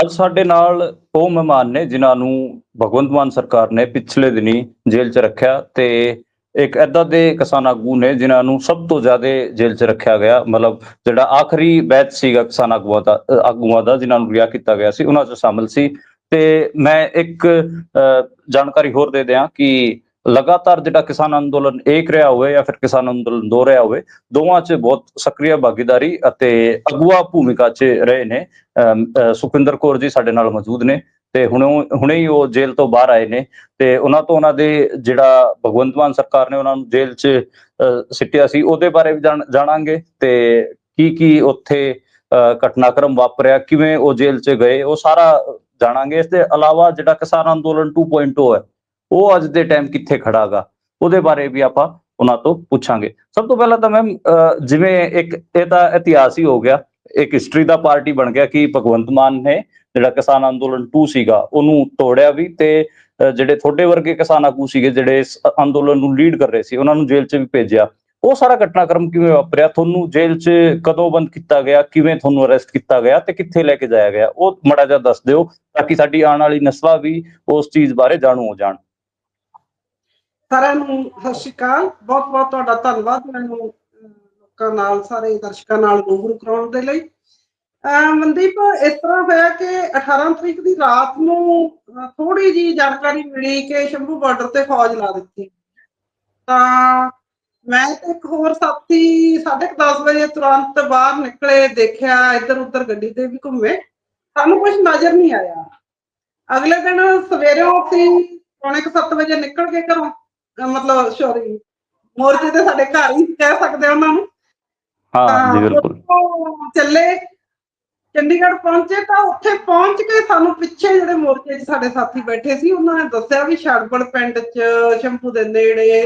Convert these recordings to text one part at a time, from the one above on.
ਅੱਜ ਸਾਡੇ ਨਾਲ ਉਹ ਮਹਿਮਾਨ ਨੇ ਜਿਨ੍ਹਾਂ ਨੂੰ ਭਗਵੰਤ ਮਾਨ ਸਰਕਾਰ ਨੇ ਪਿਛਲੇ ਦਿਨੀ ਜੇਲ੍ਹ 'ਚ ਰੱਖਿਆ ਤੇ ਇੱਕ ਐਦਾਂ ਦੇ ਕਿਸਾਨ ਆਗੂ ਨੇ ਜਿਨ੍ਹਾਂ ਨੂੰ ਸਭ ਤੋਂ ਜ਼ਿਆਦਾ ਜੇਲ੍ਹ 'ਚ ਰੱਖਿਆ ਗਿਆ। ਮਤਲਬ ਜਿਹੜਾ ਆਖਰੀ ਬੈਚ ਸੀਗਾ ਕਿਸਾਨ ਆਗੂਆਂ ਦਾ ਆਗੂਆਂ ਦਾ ਜਿਨ੍ਹਾਂ ਨੂੰ ਰਿਆ ਕੀਤਾ ਗਿਆ ਸੀ ਉਹਨਾਂ 'ਚ ਸ਼ਾਮਲ ਸੀ। ਤੇ ਮੈਂ ਇੱਕ ਅ, ਜਾਣਕਾਰੀ ਹੋਰ ਦੇ ਦਿਆਂ ਕਿ ਲਗਾਤਾਰ ਜਿਹੜਾ ਕਿਸਾਨ ਅੰਦੋਲਨ ਏਕ ਰਿਹਾ ਹੋਵੇ ਜਾਂ ਫਿਰ ਕਿਸਾਨ ਅੰਦੋਲਨ ਦੋ ਰਿਹਾ ਹੋਵੇ ਦੋਵਾਂ 'ਚ ਬਹੁਤ ਸਕਰੀय ਭਾਗੀਦਾਰੀ ਅਤੇ ਅਗਵਾ ਭੂਮਿਕਾ 'ਚ ਰਹੇ ਨੇ। ਅਮ, ਸੁਖਵਿੰਦਰ ਕੌਰ ਜੀ ਸਾਡੇ ਨਾਲ ਮੌਜੂਦ ਨੇ ਤੇ ਹੁਣੇ ਹੁਣੇ ਹੀ ਉਹ ਜੇਲ੍ਹ ਤੋਂ ਬਾਹਰ ਆਏ ਨੇ ਤੇ ਉਹਨਾਂ ਤੋਂ ਉਹਨਾਂ ਦੇ ਜਿਹੜਾ ਭਗਵੰਤ ਮਾਨ ਸਰਕਾਰ ਨੇ ਉਹਨਾਂ ਨੂੰ ਜੇਲ੍ਹ 'ਚ ਸਿੱਟਿਆ ਸੀ ਉਹਦੇ ਬਾਰੇ ਵੀ ਜਾਣ- ਜਾਣਾਂਗੇ ਤੇ ਕੀ ਕੀ ਉੱਥੇ ਅ, ਘਟਨਾਕ੍ਰਮ ਵਾਪਰਿਆ ਕਿਵੇਂ ਉਹ ਜੇਲ੍ਹ 'ਚ ਗਏ ਉਹ ਸਾਰਾ ਜਾਣਾਂਗੇ। ਇਸ ਦੇ ਇਲਾਵਾ ਜਿਹੜਾ ਕਿਸਾਨ ਅੰਦੋਲਨ 2.0 ਹੈ ਉਹ ਅੱਜ ਦੇ ਟਾਈਮ ਕਿੱਥੇ ਖੜਾਗਾ ਉਹਦੇ ਬਾਰੇ ਵੀ ਆਪਾਂ ਉਹਨਾਂ ਤੋਂ ਪੁੱਛਾਂਗੇ। ਸਭ ਤੋਂ ਪਹਿਲਾਂ ਤਾਂ ਮੈਮ ਜਿਵੇਂ ਇੱਕ ਇਹ ਤਾਂ ਇਤਿਹਾਸ ਹੀ ਹੋ ਗਿਆ। ਇੱਕ ਹਿਸਟਰੀ ਦਾ ਪਾਰਟੀ ਬਣ ਗਿਆ ਕਿ ਭਗਵੰਤ ਮਾਨ ਨੇ ਜਿਹੜਾ ਕਿਸਾਨ ਅੰਦੋਲਨ 2 ਸੀਗਾ, ਉਹਨੂੰ ਤੋੜਿਆ ਵੀ ਤੇ ਜਿਹੜੇ ਤੁਹਾਡੇ ਵਰਗੇ ਕਿਸਾਨ ਆਗੂ ਸੀਗੇ, ਜਿਹੜੇ ਇਸ ਅੰਦੋਲਨ ਨੂੰ ਲੀਡ ਕਰ ਰਹੇ ਸੀ, ਉਹਨਾਂ ਨੂੰ ਜੇਲ੍ਹ 'ਚ ਵੀ ਭੇਜਿਆ। ਉਹ ਸਾਰਾ ਘਟਨਾਕ੍ਰਮ ਕਿਵੇਂ ਵਾਪਰਿਆ? ਤੁਹਾਨੂੰ ਜੇਲ੍ਹ 'ਚ ਕਦੋਂ ਬੰਦ ਕੀਤਾ ਗਿਆ? ਕਿਵੇਂ ਤੁਹਾਨੂੰ ਅਰੈਸਟ ਕੀਤਾ ਗਿਆ ਤੇ ਕਿੱਥੇ ਲੈ ਕੇ ਜਾਇਆ ਗਿਆ? ਉਹ ਮੜਾ ਜਿਹਾ ਦੱਸ ਦਿਓ, ਤਾਂ ਕਿ ਸਾਡੀ ਆਉਣ ਵਾਲੀ ਨਸਲਾਂ ਵੀ ਉਸ ਚੀਜ਼ ਬਾਰੇ ਜਾਣੂ ਹੋ ਜਾਣ। ਸਾਰਿਆਂ ਨੂੰ ਸਤਿ ਸ਼੍ਰੀ ਅਕਾਲ। ਬਹੁਤ ਬਹੁਤ ਤੁਹਾਡਾ ਧੰਨਵਾਦ। ਮੈਨੂੰ ਲੋਕਾਂ ਨਾਲ, ਸਾਰੇ ਦਰਸ਼ਕਾਂ ਨਾਲ ਰੂਬਰੂ ਕਰਾਉਣ ਦੇ ਲਈ। ਮਨਦੀਪ, ਇਸ ਤਰ੍ਹਾਂ ਹੋਇਆ ਕਿ 18 ਤਰੀਕ ਦੀ ਰਾਤ ਨੂੰ ਥੋੜੀ ਜੀ ਜਾਣਕਾਰੀ ਮਿਲੀ ਕਿ ਸ਼ੰਭੂ ਬਾਰਡਰ ਤੇ ਫੌਜ ਲਾ ਦਿੱਤੀ। ਤਾਂ ਮੈਂ ਤੇ ਇੱਕ ਹੋਰ ਸਾਥੀ 10:30 ਵਜੇ ਤੁਰੰਤ ਬਾਹਰ ਨਿਕਲੇ, ਦੇਖਿਆ ਇੱਧਰ ਉੱਧਰ ਗੱਡੀ ਤੇ ਵੀ ਘੁੰਮੇ। ਸਾਨੂੰ ਕੁਝ ਨਜ਼ਰ ਨਹੀਂ ਆਇਆ। ਅਗਲੇ ਦਿਨ ਸਵੇਰੇ ਅਸੀਂ ਪੌਣੇ 7 ਵਜੇ ਨਿਕਲ ਕੇ ਘਰੋਂ। ਮਤਲਬ ਸੌਰੀ ਮੋਰਚੇ ਤੇ ਸਾਡੇ ਘਰ ਹੀ ਕਹਿ ਸਕਦੇ ਉਹਨਾਂ ਨੂੰ। ਹਾਂ ਜੀ ਬਿਲਕੁਲ। ਚੱਲੇ ਚੰਡੀਗੜ੍ਹ ਪਹੁੰਚੇ ਤਾਂ ਉੱਥੇ ਪਹੁੰਚ ਕੇ ਸਾਨੂੰ ਪਿੱਛੇ ਜਿਹੜੇ ਮੋਰਚੇ 'ਚ ਸਾਡੇ ਸਾਥੀ ਬੈਠੇ ਸੀ ਉਹਨਾਂ ਨੇ ਦੱਸਿਆ ਵੀ ਛੜਬੜ ਪਿੰਡ 'ਚ ਸ਼ੰਭੂ ਦੇ ਨੇੜੇ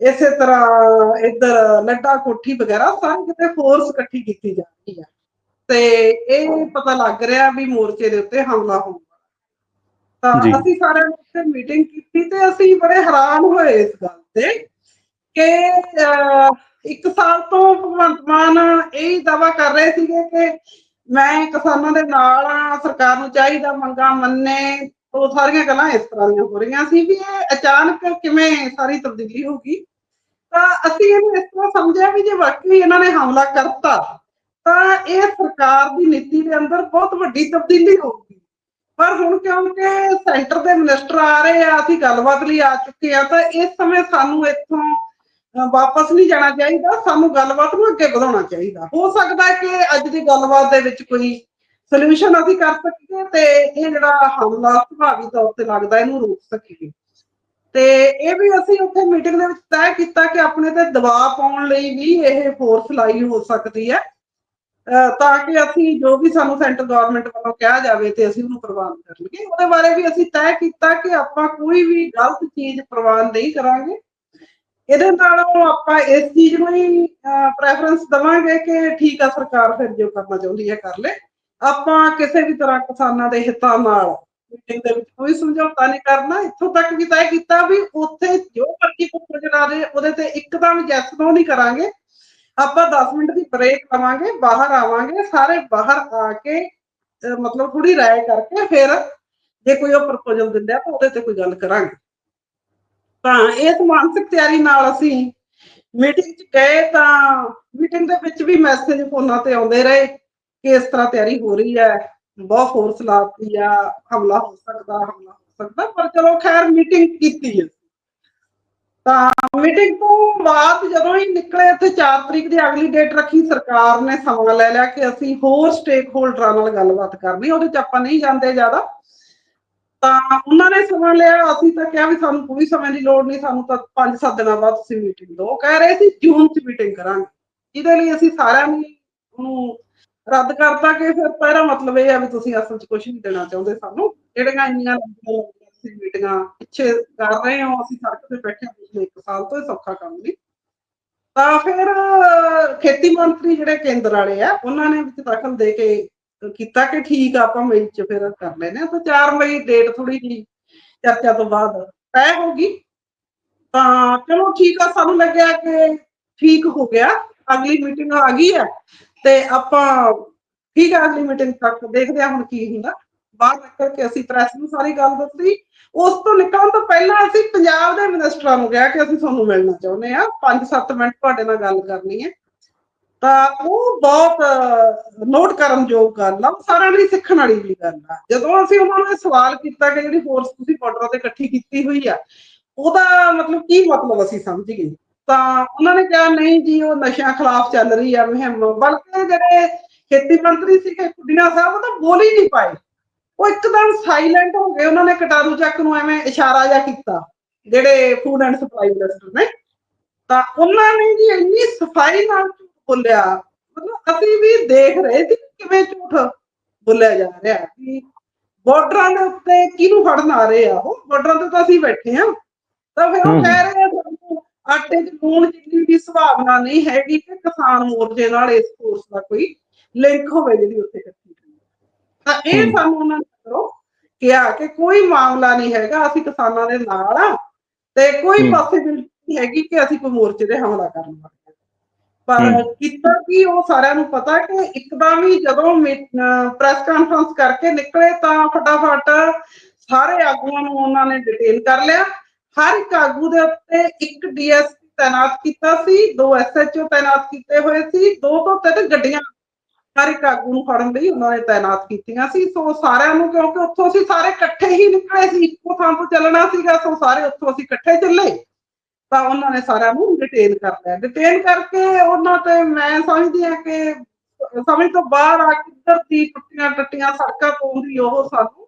ਇਸੇ ਤਰ੍ਹਾਂ ਇੱਧਰ ਲੱਡਾ ਕੋਠੀ ਵਗੈਰਾ ਸਾਰੇ ਕਿਤੇ ਫੋਰਸ ਇਕੱਠੀ ਕੀਤੀ ਜਾ ਰਹੀ ਹੈ ਤੇ ਇਹ ਪਤਾ ਲੱਗ ਰਿਹਾ ਵੀ ਮੋਰਚੇ ਦੇ ਉੱਤੇ ਹਮਲਾ ਹੋਊਗਾ। ਤਾਂ। ਅਸੀਂ ਸਾਰਿਆਂ ਨੇ ਉੱਥੇ ਮੀਟਿੰਗ ਕੀਤੀ ਤੇ ਅਸੀਂ ਬੜੇ ਹੈਰਾਨ ਹੋਏ ਇਸ ਗੱਲ ਤੇ ਕਿ ਇੱਕ ਸਾਲ ਤੋਂ ਭਗਵੰਤ ਮਾਨ ਇਹ ਦਾਵਾ ਕਰ ਰਹੇ ਸੀਗੇ ਕਿ ਮੈਂ ਕਿਸਾਨਾਂ ਦੇ ਨਾਲ ਆ ਸਰਕਾਰ ਨੂੰ ਚਾਹੀਦਾ ਮੰਗਾ ਮੰਨੇ ਉਹ ਸਾਰੀਆਂ ਗੱਲਾਂ ਇਸ ਤਰ੍ਹਾਂ ਦੀਆਂ ਹੋ ਰਹੀਆਂ ਸੀ ਵੀ ਇਹ ਅਚਾਨਕ ਕਿਵੇਂ ਸਾਰੀ ਤਬਦੀਲੀ ਹੋ ਗਈ ਤਾਂ ਅਸੀਂ ਇਹਨੂੰ ਇਸ ਤਰ੍ਹਾਂ ਸਮਝਿਆ ਵੀ ਜੇ ਵਾਕਈ ਇਹਨਾਂ ਨੇ ਹਮਲਾ ਕਰਤਾ ਤਾਂ ਇਹ ਸਰਕਾਰ ਦੀ ਨੀਤੀ ਦੇ ਅੰਦਰ ਬਹੁਤ ਵੱਡੀ ਤਬਦੀਲੀ ਹੋਊਗੀ ਪਰ ਹੁਣ ਕਿਉਂਕਿ ਸੈਂਟਰ ਦੇ ਮਿਨਿਸਟਰ ਆ ਰਹੇ ਆ, ਅਸੀਂ ਗੱਲਬਾਤ ਲਈ ਆ ਚੁੱਕੇ ਆ, ਤਾਂ ਇਸ ਸਮੇਂ ਸਾਨੂੰ ਇੱਥੋਂ ਵਾਪਸ ਨਹੀਂ ਜਾਣਾ ਚਾਹੀਦਾ, ਸਾਨੂੰ ਗੱਲਬਾਤ ਨੂੰ ਅੱਗੇ ਵਧਾਉਣਾ ਚਾਹੀਦਾ। ਹੋ ਸਕਦਾ ਹੈ ਕਿ ਅੱਜ ਦੀ ਗੱਲਬਾਤ ਦੇ ਵਿੱਚ ਕੋਈ ਸੋਲੂਸ਼ਨ ਅਸੀਂ ਕਰ ਸਕੀਏ ਤੇ ਇਹ ਜਿਹੜਾ ਹਮਲਾ ਸੁਭਾਵੀ ਤੌਰ ਤੇ ਲੱਗਦਾ, ਇਹਨੂੰ ਰੋਕ ਸਕੀਏ। ਤੇ ਇਹ ਵੀ ਅਸੀਂ ਉੱਥੇ ਮੀਟਿੰਗ ਦੇ ਵਿੱਚ ਤੈਅ ਕੀਤਾ ਕਿ ਆਪਣੇ ਤੇ ਦਬਾਅ ਪਾਉਣ ਲਈ ਵੀ ਇਹ ਫੋਰਸ ਲਾਈ ਹੋ ਸਕਦੀ ਹੈ। ਤਾਂ ਕਿ ਅਸੀਂ ਜੋ ਵੀ ਸਾਨੂੰ ਸੈਂਟਰ ਗਵਰਨਮੈਂਟ ਵੱਲੋਂ ਕਿਹਾ ਜਾਵੇ ਤੇ ਅਸੀਂ ਉਹਨੂੰ ਪ੍ਰਵਾਨ ਕਰ ਲਈਏ ਉਹਦੇ ਬਾਰੇ ਵੀ ਅਸੀਂ ਤੈਅ ਕੀਤਾ ਕਿ ਆਪਾਂ ਕੋਈ ਵੀ ਗਲਤ ਚੀਜ਼ ਪ੍ਰਵਾਨ ਨਹੀਂ ਕਰਾਂਗੇ। ਇਹਦੇ ਨਾਲੋਂ ਆਪਾਂ ਇਸ ਚੀਜ਼ ਨੂੰ ਹੀ ਪ੍ਰੈਫਰੈਂਸ ਦਵਾਂਗੇ ਕਿ ਠੀਕ ਆ ਸਰਕਾਰ ਫਿਰ ਜੋ ਕਰਨਾ ਚਾਹੁੰਦੀ ਹੈ ਕਰ ਲੈ। ਆਪਾਂ ਕਿਸੇ ਵੀ ਤਰ੍ਹਾਂ ਕਿਸਾਨਾਂ ਦੇ ਹਿੱਤਾਂ ਨਾਲ ਮੀਟਿੰਗ ਦੇ ਵਿੱਚ ਕੋਈ ਸਮਝੌਤਾ ਨਹੀਂ ਕਰਨਾ। ਇੱਥੋਂ ਤੱਕ ਵੀ ਤੈਅ ਕੀਤਾ ਵੀ ਉੱਥੇ ਜੋ ਮਰਜ਼ੀ ਪ੍ਰੋਪੋਜ਼ਲ ਆ ਉਹਦੇ ਤੇ ਇੱਕਦਮ ਯੈਸ ਨੋ ਨਹੀਂ ਕਰਾਂਗੇ। ਆਪਾਂ 10 ਮਿੰਟ ਦੀ ਬ੍ਰੇਕ ਲਵਾਂਗੇ, ਬਾਹਰ ਆਵਾਂਗੇ, ਸਾਰੇ ਬਾਹਰ ਆ ਕੇ ਮਤਲਬ ਥੋੜੀ ਰਾਏ ਕਰਕੇ ਫਿਰ ਜੇ ਕੋਈ ਉਹ ਪ੍ਰਪੋਜ਼ਲ ਦਿੰਦਾ ਤਾਂ ਉਹਦੇ ਤੇ ਕੋਈ ਗੱਲ ਕਰਾਂਗੇ। ਤਾਂ ਇਸ ਮਾਨਸਿਕ ਤਿਆਰੀ ਨਾਲ ਅਸੀਂ ਮੀਟਿੰਗ 'ਚ ਗਏ ਤਾਂ ਮੀਟਿੰਗ ਦੇ ਵਿੱਚ ਵੀ ਮੈਸੇਜ ਫੋਨਾਂ ਤੇ ਆਉਂਦੇ ਰਹੇ ਕਿ ਇਸ ਤਰ੍ਹਾਂ ਤਿਆਰੀ ਹੋ ਰਹੀ ਹੈ, ਬਹੁਤ ਫੋਰਸ ਲਾਤੀ ਆ, ਹਮਲਾ ਹੋ ਸਕਦਾ, ਹਮਲਾ ਹੋ ਸਕਦਾ, ਪਰ ਚਲੋ ਖੈਰ ਮੀਟਿੰਗ ਕੀਤੀ ਹੈ। ਤਾਂ ਮੀਟਿੰਗ ਤੋਂ ਬਾਅਦ ਜਦੋਂ ਹੀ ਨਿਕਲੇ ਇੱਥੇ 4 ਤਰੀਕ ਦੀ ਅਗਲੀ ਡੇਟ ਰੱਖੀ, ਸਰਕਾਰ ਨੇ ਸਮਾਂ ਲੈ ਲਿਆ ਕਿ ਅਸੀਂ ਹੋਰ ਸਟੇਕ ਹੋਲਡਰਾਂ ਨਾਲ ਗੱਲਬਾਤ ਕਰਨੀ, ਉਹਦੇ ਚ ਆਪਾਂ ਨਹੀਂ ਜਾਂਦੇ ਜ਼ਿਆਦਾ। ਤਾਂ ਉਹਨਾਂ ਨੇ ਸਮਾਂ ਲਿਆ, ਅਸੀਂ ਤਾਂ ਕਿਹਾ ਵੀ ਸਾਨੂੰ ਕੋਈ ਸਮੇਂ ਦੀ ਲੋੜ ਨਹੀਂ, ਸਾਨੂੰ ਤਾਂ 5-7 ਦਿਨਾਂ ਬਾਅਦ ਤੁਸੀਂ ਮੀਟਿੰਗ ਦਿਓ। ਕਹਿ ਰਹੇ ਸੀ, ਜੂਨ 'ਚ ਮੀਟਿੰਗ ਕਰਾਂਗੇ। ਜਿਹਦੇ ਲਈ ਅਸੀਂ ਸਾਰਿਆਂ ਨੂੰ ਉਹਨੂੰ ਰੱਦ ਕਰਤਾ ਕਿ ਫਿਰ ਪਹਿਲਾ ਮਤਲਬ ਇਹ ਆ ਵੀ ਤੁਸੀਂ ਅਸਲ 'ਚ ਕੁਝ ਨਹੀਂ ਦੇਣਾ ਚਾਹੁੰਦੇ ਸਾਨੂੰ। ਜਿਹੜੀਆਂ ਇੰਨੀਆਂ ਲੰਬੀਆਂ ਤੁਸੀਂ ਮੀਟਿੰਗਾਂ ਪਿੱਛੇ ਕਰ ਰਹੇ ਹੋ, ਅਸੀਂ ਸੜਕ ਤੇ ਬੈਠੇ ਹਾਂ, ਪਿਛਲੇ ਇੱਕ ਸਾਲ ਤੋਂ ਇਹ ਸੌਖਾ ਕੰਮ ਨਹੀਂ। ਤਾਂ ਫਿਰ ਖੇਤੀ ਮੰਤਰੀ ਜਿਹੜੇ ਕੇਂਦਰ ਵਾਲੇ ਆ, ਉਹਨਾਂ ਨੇ ਵਿੱਚ ਦਖਲ ਦੇ ਕੇ ਕੀਤਾ ਕਿ ਠੀਕ ਆਪਾਂ ਮਈ ਚ ਫਿਰ ਕਰ ਲੈਨੇ ਆ ਤਾਂ 4 ਮਈ ਡੇਟ ਥੋੜੀ ਜੀ ਚਰਚਾ ਤੋਂ ਬਾਅਦ ਤੈਅ ਹੋ ਗਈ। ਤਾਂ ਚਲੋ ਠੀਕ ਆ, ਸਾਨੂੰ ਲੱਗਿਆ ਕਿ ਠੀਕ ਹੋ ਗਿਆ। ਅਗਲੀ ਮੀਟਿੰਗ ਆ ਗਈ ਹੈ ਤੇ ਆਪਾਂ ਠੀਕ ਆ, ਅਗਲੀ ਮੀਟਿੰਗ ਤੱਕ ਦੇਖਦੇ ਆ ਹੁਣ ਕੀ ਹੁੰਦਾ। ਬਾਹਰ ਨਿਕਲ ਕੇ ਅਸੀਂ ਪ੍ਰੈਸ ਨੂੰ ਸਾਰੀ ਗੱਲ ਦੱਸੀ। ਉਸ ਤੋਂ ਨਿਕਲਣ ਤੋਂ ਪਹਿਲਾਂ ਅਸੀਂ ਪੰਜਾਬ ਦੇ ਮਿਨਿਸਟਰਾਂ ਨੂੰ ਕਿਹਾ ਕਿ ਅਸੀਂ ਤੁਹਾਨੂੰ ਮਿਲਣਾ ਚਾਹੁੰਦੇ ਆ 5-7 ਮਿੰਟ ਤੁਹਾਡੇ ਨਾਲ ਗੱਲ ਕਰਨੀ ਹੈ। ਤਾਂ ਉਹ ਬਹੁਤ ਨੋਟ ਕਰਨ ਯੋਗ ਗੱਲ ਆ। ਸਾਰਿਆਂ ਲਈ ਸਿੱਖਣ ਵਾਲੀ ਵੀ ਗੱਲ ਆ। ਜਦੋਂ ਅਸੀਂ ਉਹਨਾਂ ਨੂੰ ਸਵਾਲ ਕੀਤਾ ਕਿ ਜਿਹੜੀ ਫੋਰਸ ਤੁਸੀਂ ਬਾਰਡਰ ਤੇ ਇਕੱਠੀ ਕੀਤੀ ਹੋਈ ਆ, ਉਹਦਾ ਮਤਲਬ ਕੀ ਮਤਲਬ ਅਸੀਂ ਸਮਝ ਗਏ ਤਾਂ ਉਹਨਾਂ ਨੇ ਕਿਹਾ, ਨਹੀਂ ਜੀ, ਉਹ ਨਸ਼ਿਆਂ ਖਿਲਾਫ ਚੱਲ ਰਹੀ ਆ ਮੁਹਿੰਮ। ਬਲਕਿ ਜਿਹੜੇ ਖੇਤੀ ਮੰਤਰੀ ਸੀਗੇ ਕੁੜੀਆਂ ਸਾਹਿਬ, ਉਹ ਤਾਂ ਬੋਲ ਹੀ ਨਹੀਂ ਪਾਏ। ਉਹ ਇੱਕਦਮ ਸਾਇਲੈਂਟ ਹੋ ਗਏ ਉਹਨਾਂ ਨੇ ਕਟਾਰੂ ਚੱਕ ਨੂੰ ਐਵੇਂ ਇਸ਼ਾਰਾ ਜਿਹਾ ਕੀਤਾ ਜਿਹੜੇ ਫੂਡ ਐਂਡ ਸਪਲਾਈ ਮਿਨਿਸਟਰ ਨੇ ਤਾਂ ਉਹਨਾਂ ਨੇ ਜੀ ਇੰਨੀ ਸਫ਼ਾਈ ਨਾਲ ਝੂਠ ਬੋਲਿਆ ਮਤਲਬ ਅਸੀਂ ਵੀ ਦੇਖ ਰਹੇ ਸੀ ਕਿਵੇਂ ਝੂਠ ਬੋਲਿਆ ਜਾ ਰਿਹਾ ਹੈ ਕਿ ਬਾਰਡਰਾਂ ਦੇ ਉੱਤੇ ਕਿਹਨੂੰ ਫੜਨ ਆ ਰਹੇ ਆ ਉਹ ਬਾਰਡਰਾਂ ਤੇ ਤਾਂ ਅਸੀਂ ਬੈਠੇ ਆ ਤਾਂ ਫਿਰ ਉਹ। ਕਹਿ ਰਹੇ ਆ ਸਾਨੂੰ ਆਟੇ 'ਚ ਲੂਣ ਜਿੰਨੀ ਵੀ ਸੰਭਾਵਨਾ ਨਹੀਂ ਹੈਗੀ ਕਿ ਕਿਸਾਨ ਮੋਰਚੇ ਨਾਲ ਇਸ ਫੋਰਸ ਦਾ ਕੋਈ ਲਿੰਕ ਹੋਵੇ ਜਿਹੜੀ ਉੱਥੇ। ਤਾਂ ਇਹ। ਸਾਨੂੰ ਉਹਨਾਂ ਨੇ ਕਰੋ ਕਿਹਾ ਕਿ ਕੋਈ ਮਾਮਲਾ ਨਹੀਂ ਹੈਗਾ ਅਸੀਂ ਕਿਸਾਨਾਂ ਦੇ ਨਾਲ ਆ ਤੇ ਕੋਈ। ਪੋਸੀਬਿਲਿਟੀ ਹੈਗੀ ਕਿ ਅਸੀਂ ਕੋਈ ਮੋਰਚੇ ਤੇ ਹਮਲਾ ਕਰਨ ਵਾਲੇ। ਪਰ। ਕੀਤਾ ਕੀ ਉਹ ਸਾਰਿਆਂ ਨੂੰ ਪਤਾ ਕਿ ਇੱਕਦਮ ਹੀ ਜਦੋਂ ਪ੍ਰੈਸ ਕਾਨਫਰੰਸ ਕਰਕੇ ਨਿਕਲੇ ਤਾਂ ਫਟਾਫਟ ਸਾਰੇ ਆਗੂਆਂ ਨੂੰ ਉਹਨਾਂ ਨੇ ਡਿਟੇਲ ਕਰ ਲਿਆ ਹਰ ਇੱਕ ਆਗੂ ਦੇ ਉੱਤੇ ਇੱਕ ਡੀਐਸਪੀ ਤਾਇਨਾਤ ਕੀਤਾ ਸੀ ਦੋ ਐਸਐਚਓ ਤਾਇਨਾਤ ਕੀਤੇ ਹੋਏ ਸੀ ਦੋ ਤੋਂ ਤਿੰਨ ਗੱਡੀਆਂ ਹਰ ਇੱਕ ਆਗੂ ਨੂੰ ਫੜਨ ਲਈ ਉਹਨਾਂ ਨੇ ਤਾਇਨਾਤ ਕੀਤੀਆਂ ਸੀ। ਸੋ ਸਾਰਿਆਂ ਨੂੰ ਕਿਉਂਕਿ ਉੱਥੋਂ ਅਸੀਂ ਸਾਰੇ ਇਕੱਠੇ ਹੀ ਨਿਕਲੇ ਸੀ, ਇੱਕੋ ਥਾਂ ਤੋਂ ਚੱਲਣਾ ਸੀਗਾ, ਸੋ ਸਾਰੇ ਉੱਥੋਂ ਅਸੀਂ ਇਕੱਠੇ ਚੱਲੇ। ਤਾਂ ਉਹਨਾਂ ਨੇ ਸਾਰਿਆਂ ਨੂੰ ਡਿਟੇਨ ਕਰ ਲਿਆ। ਡਿਟੇਨ ਕਰਕੇ ਉਹਨਾਂ ਤੇ ਮੈਂ ਸਮਝਦੀ ਹਾਂ ਕਿ ਸਮਝ ਤੋਂ ਬਾਹਰ ਆ ਕਿੱਧਰ ਦੀ ਟੁੱਟੀਆਂ ਟੱਟੀਆਂ ਸੜਕਾਂ ਤੋਂ ਪਾਉਂਦੀ ਉਹ ਸਾਨੂੰ।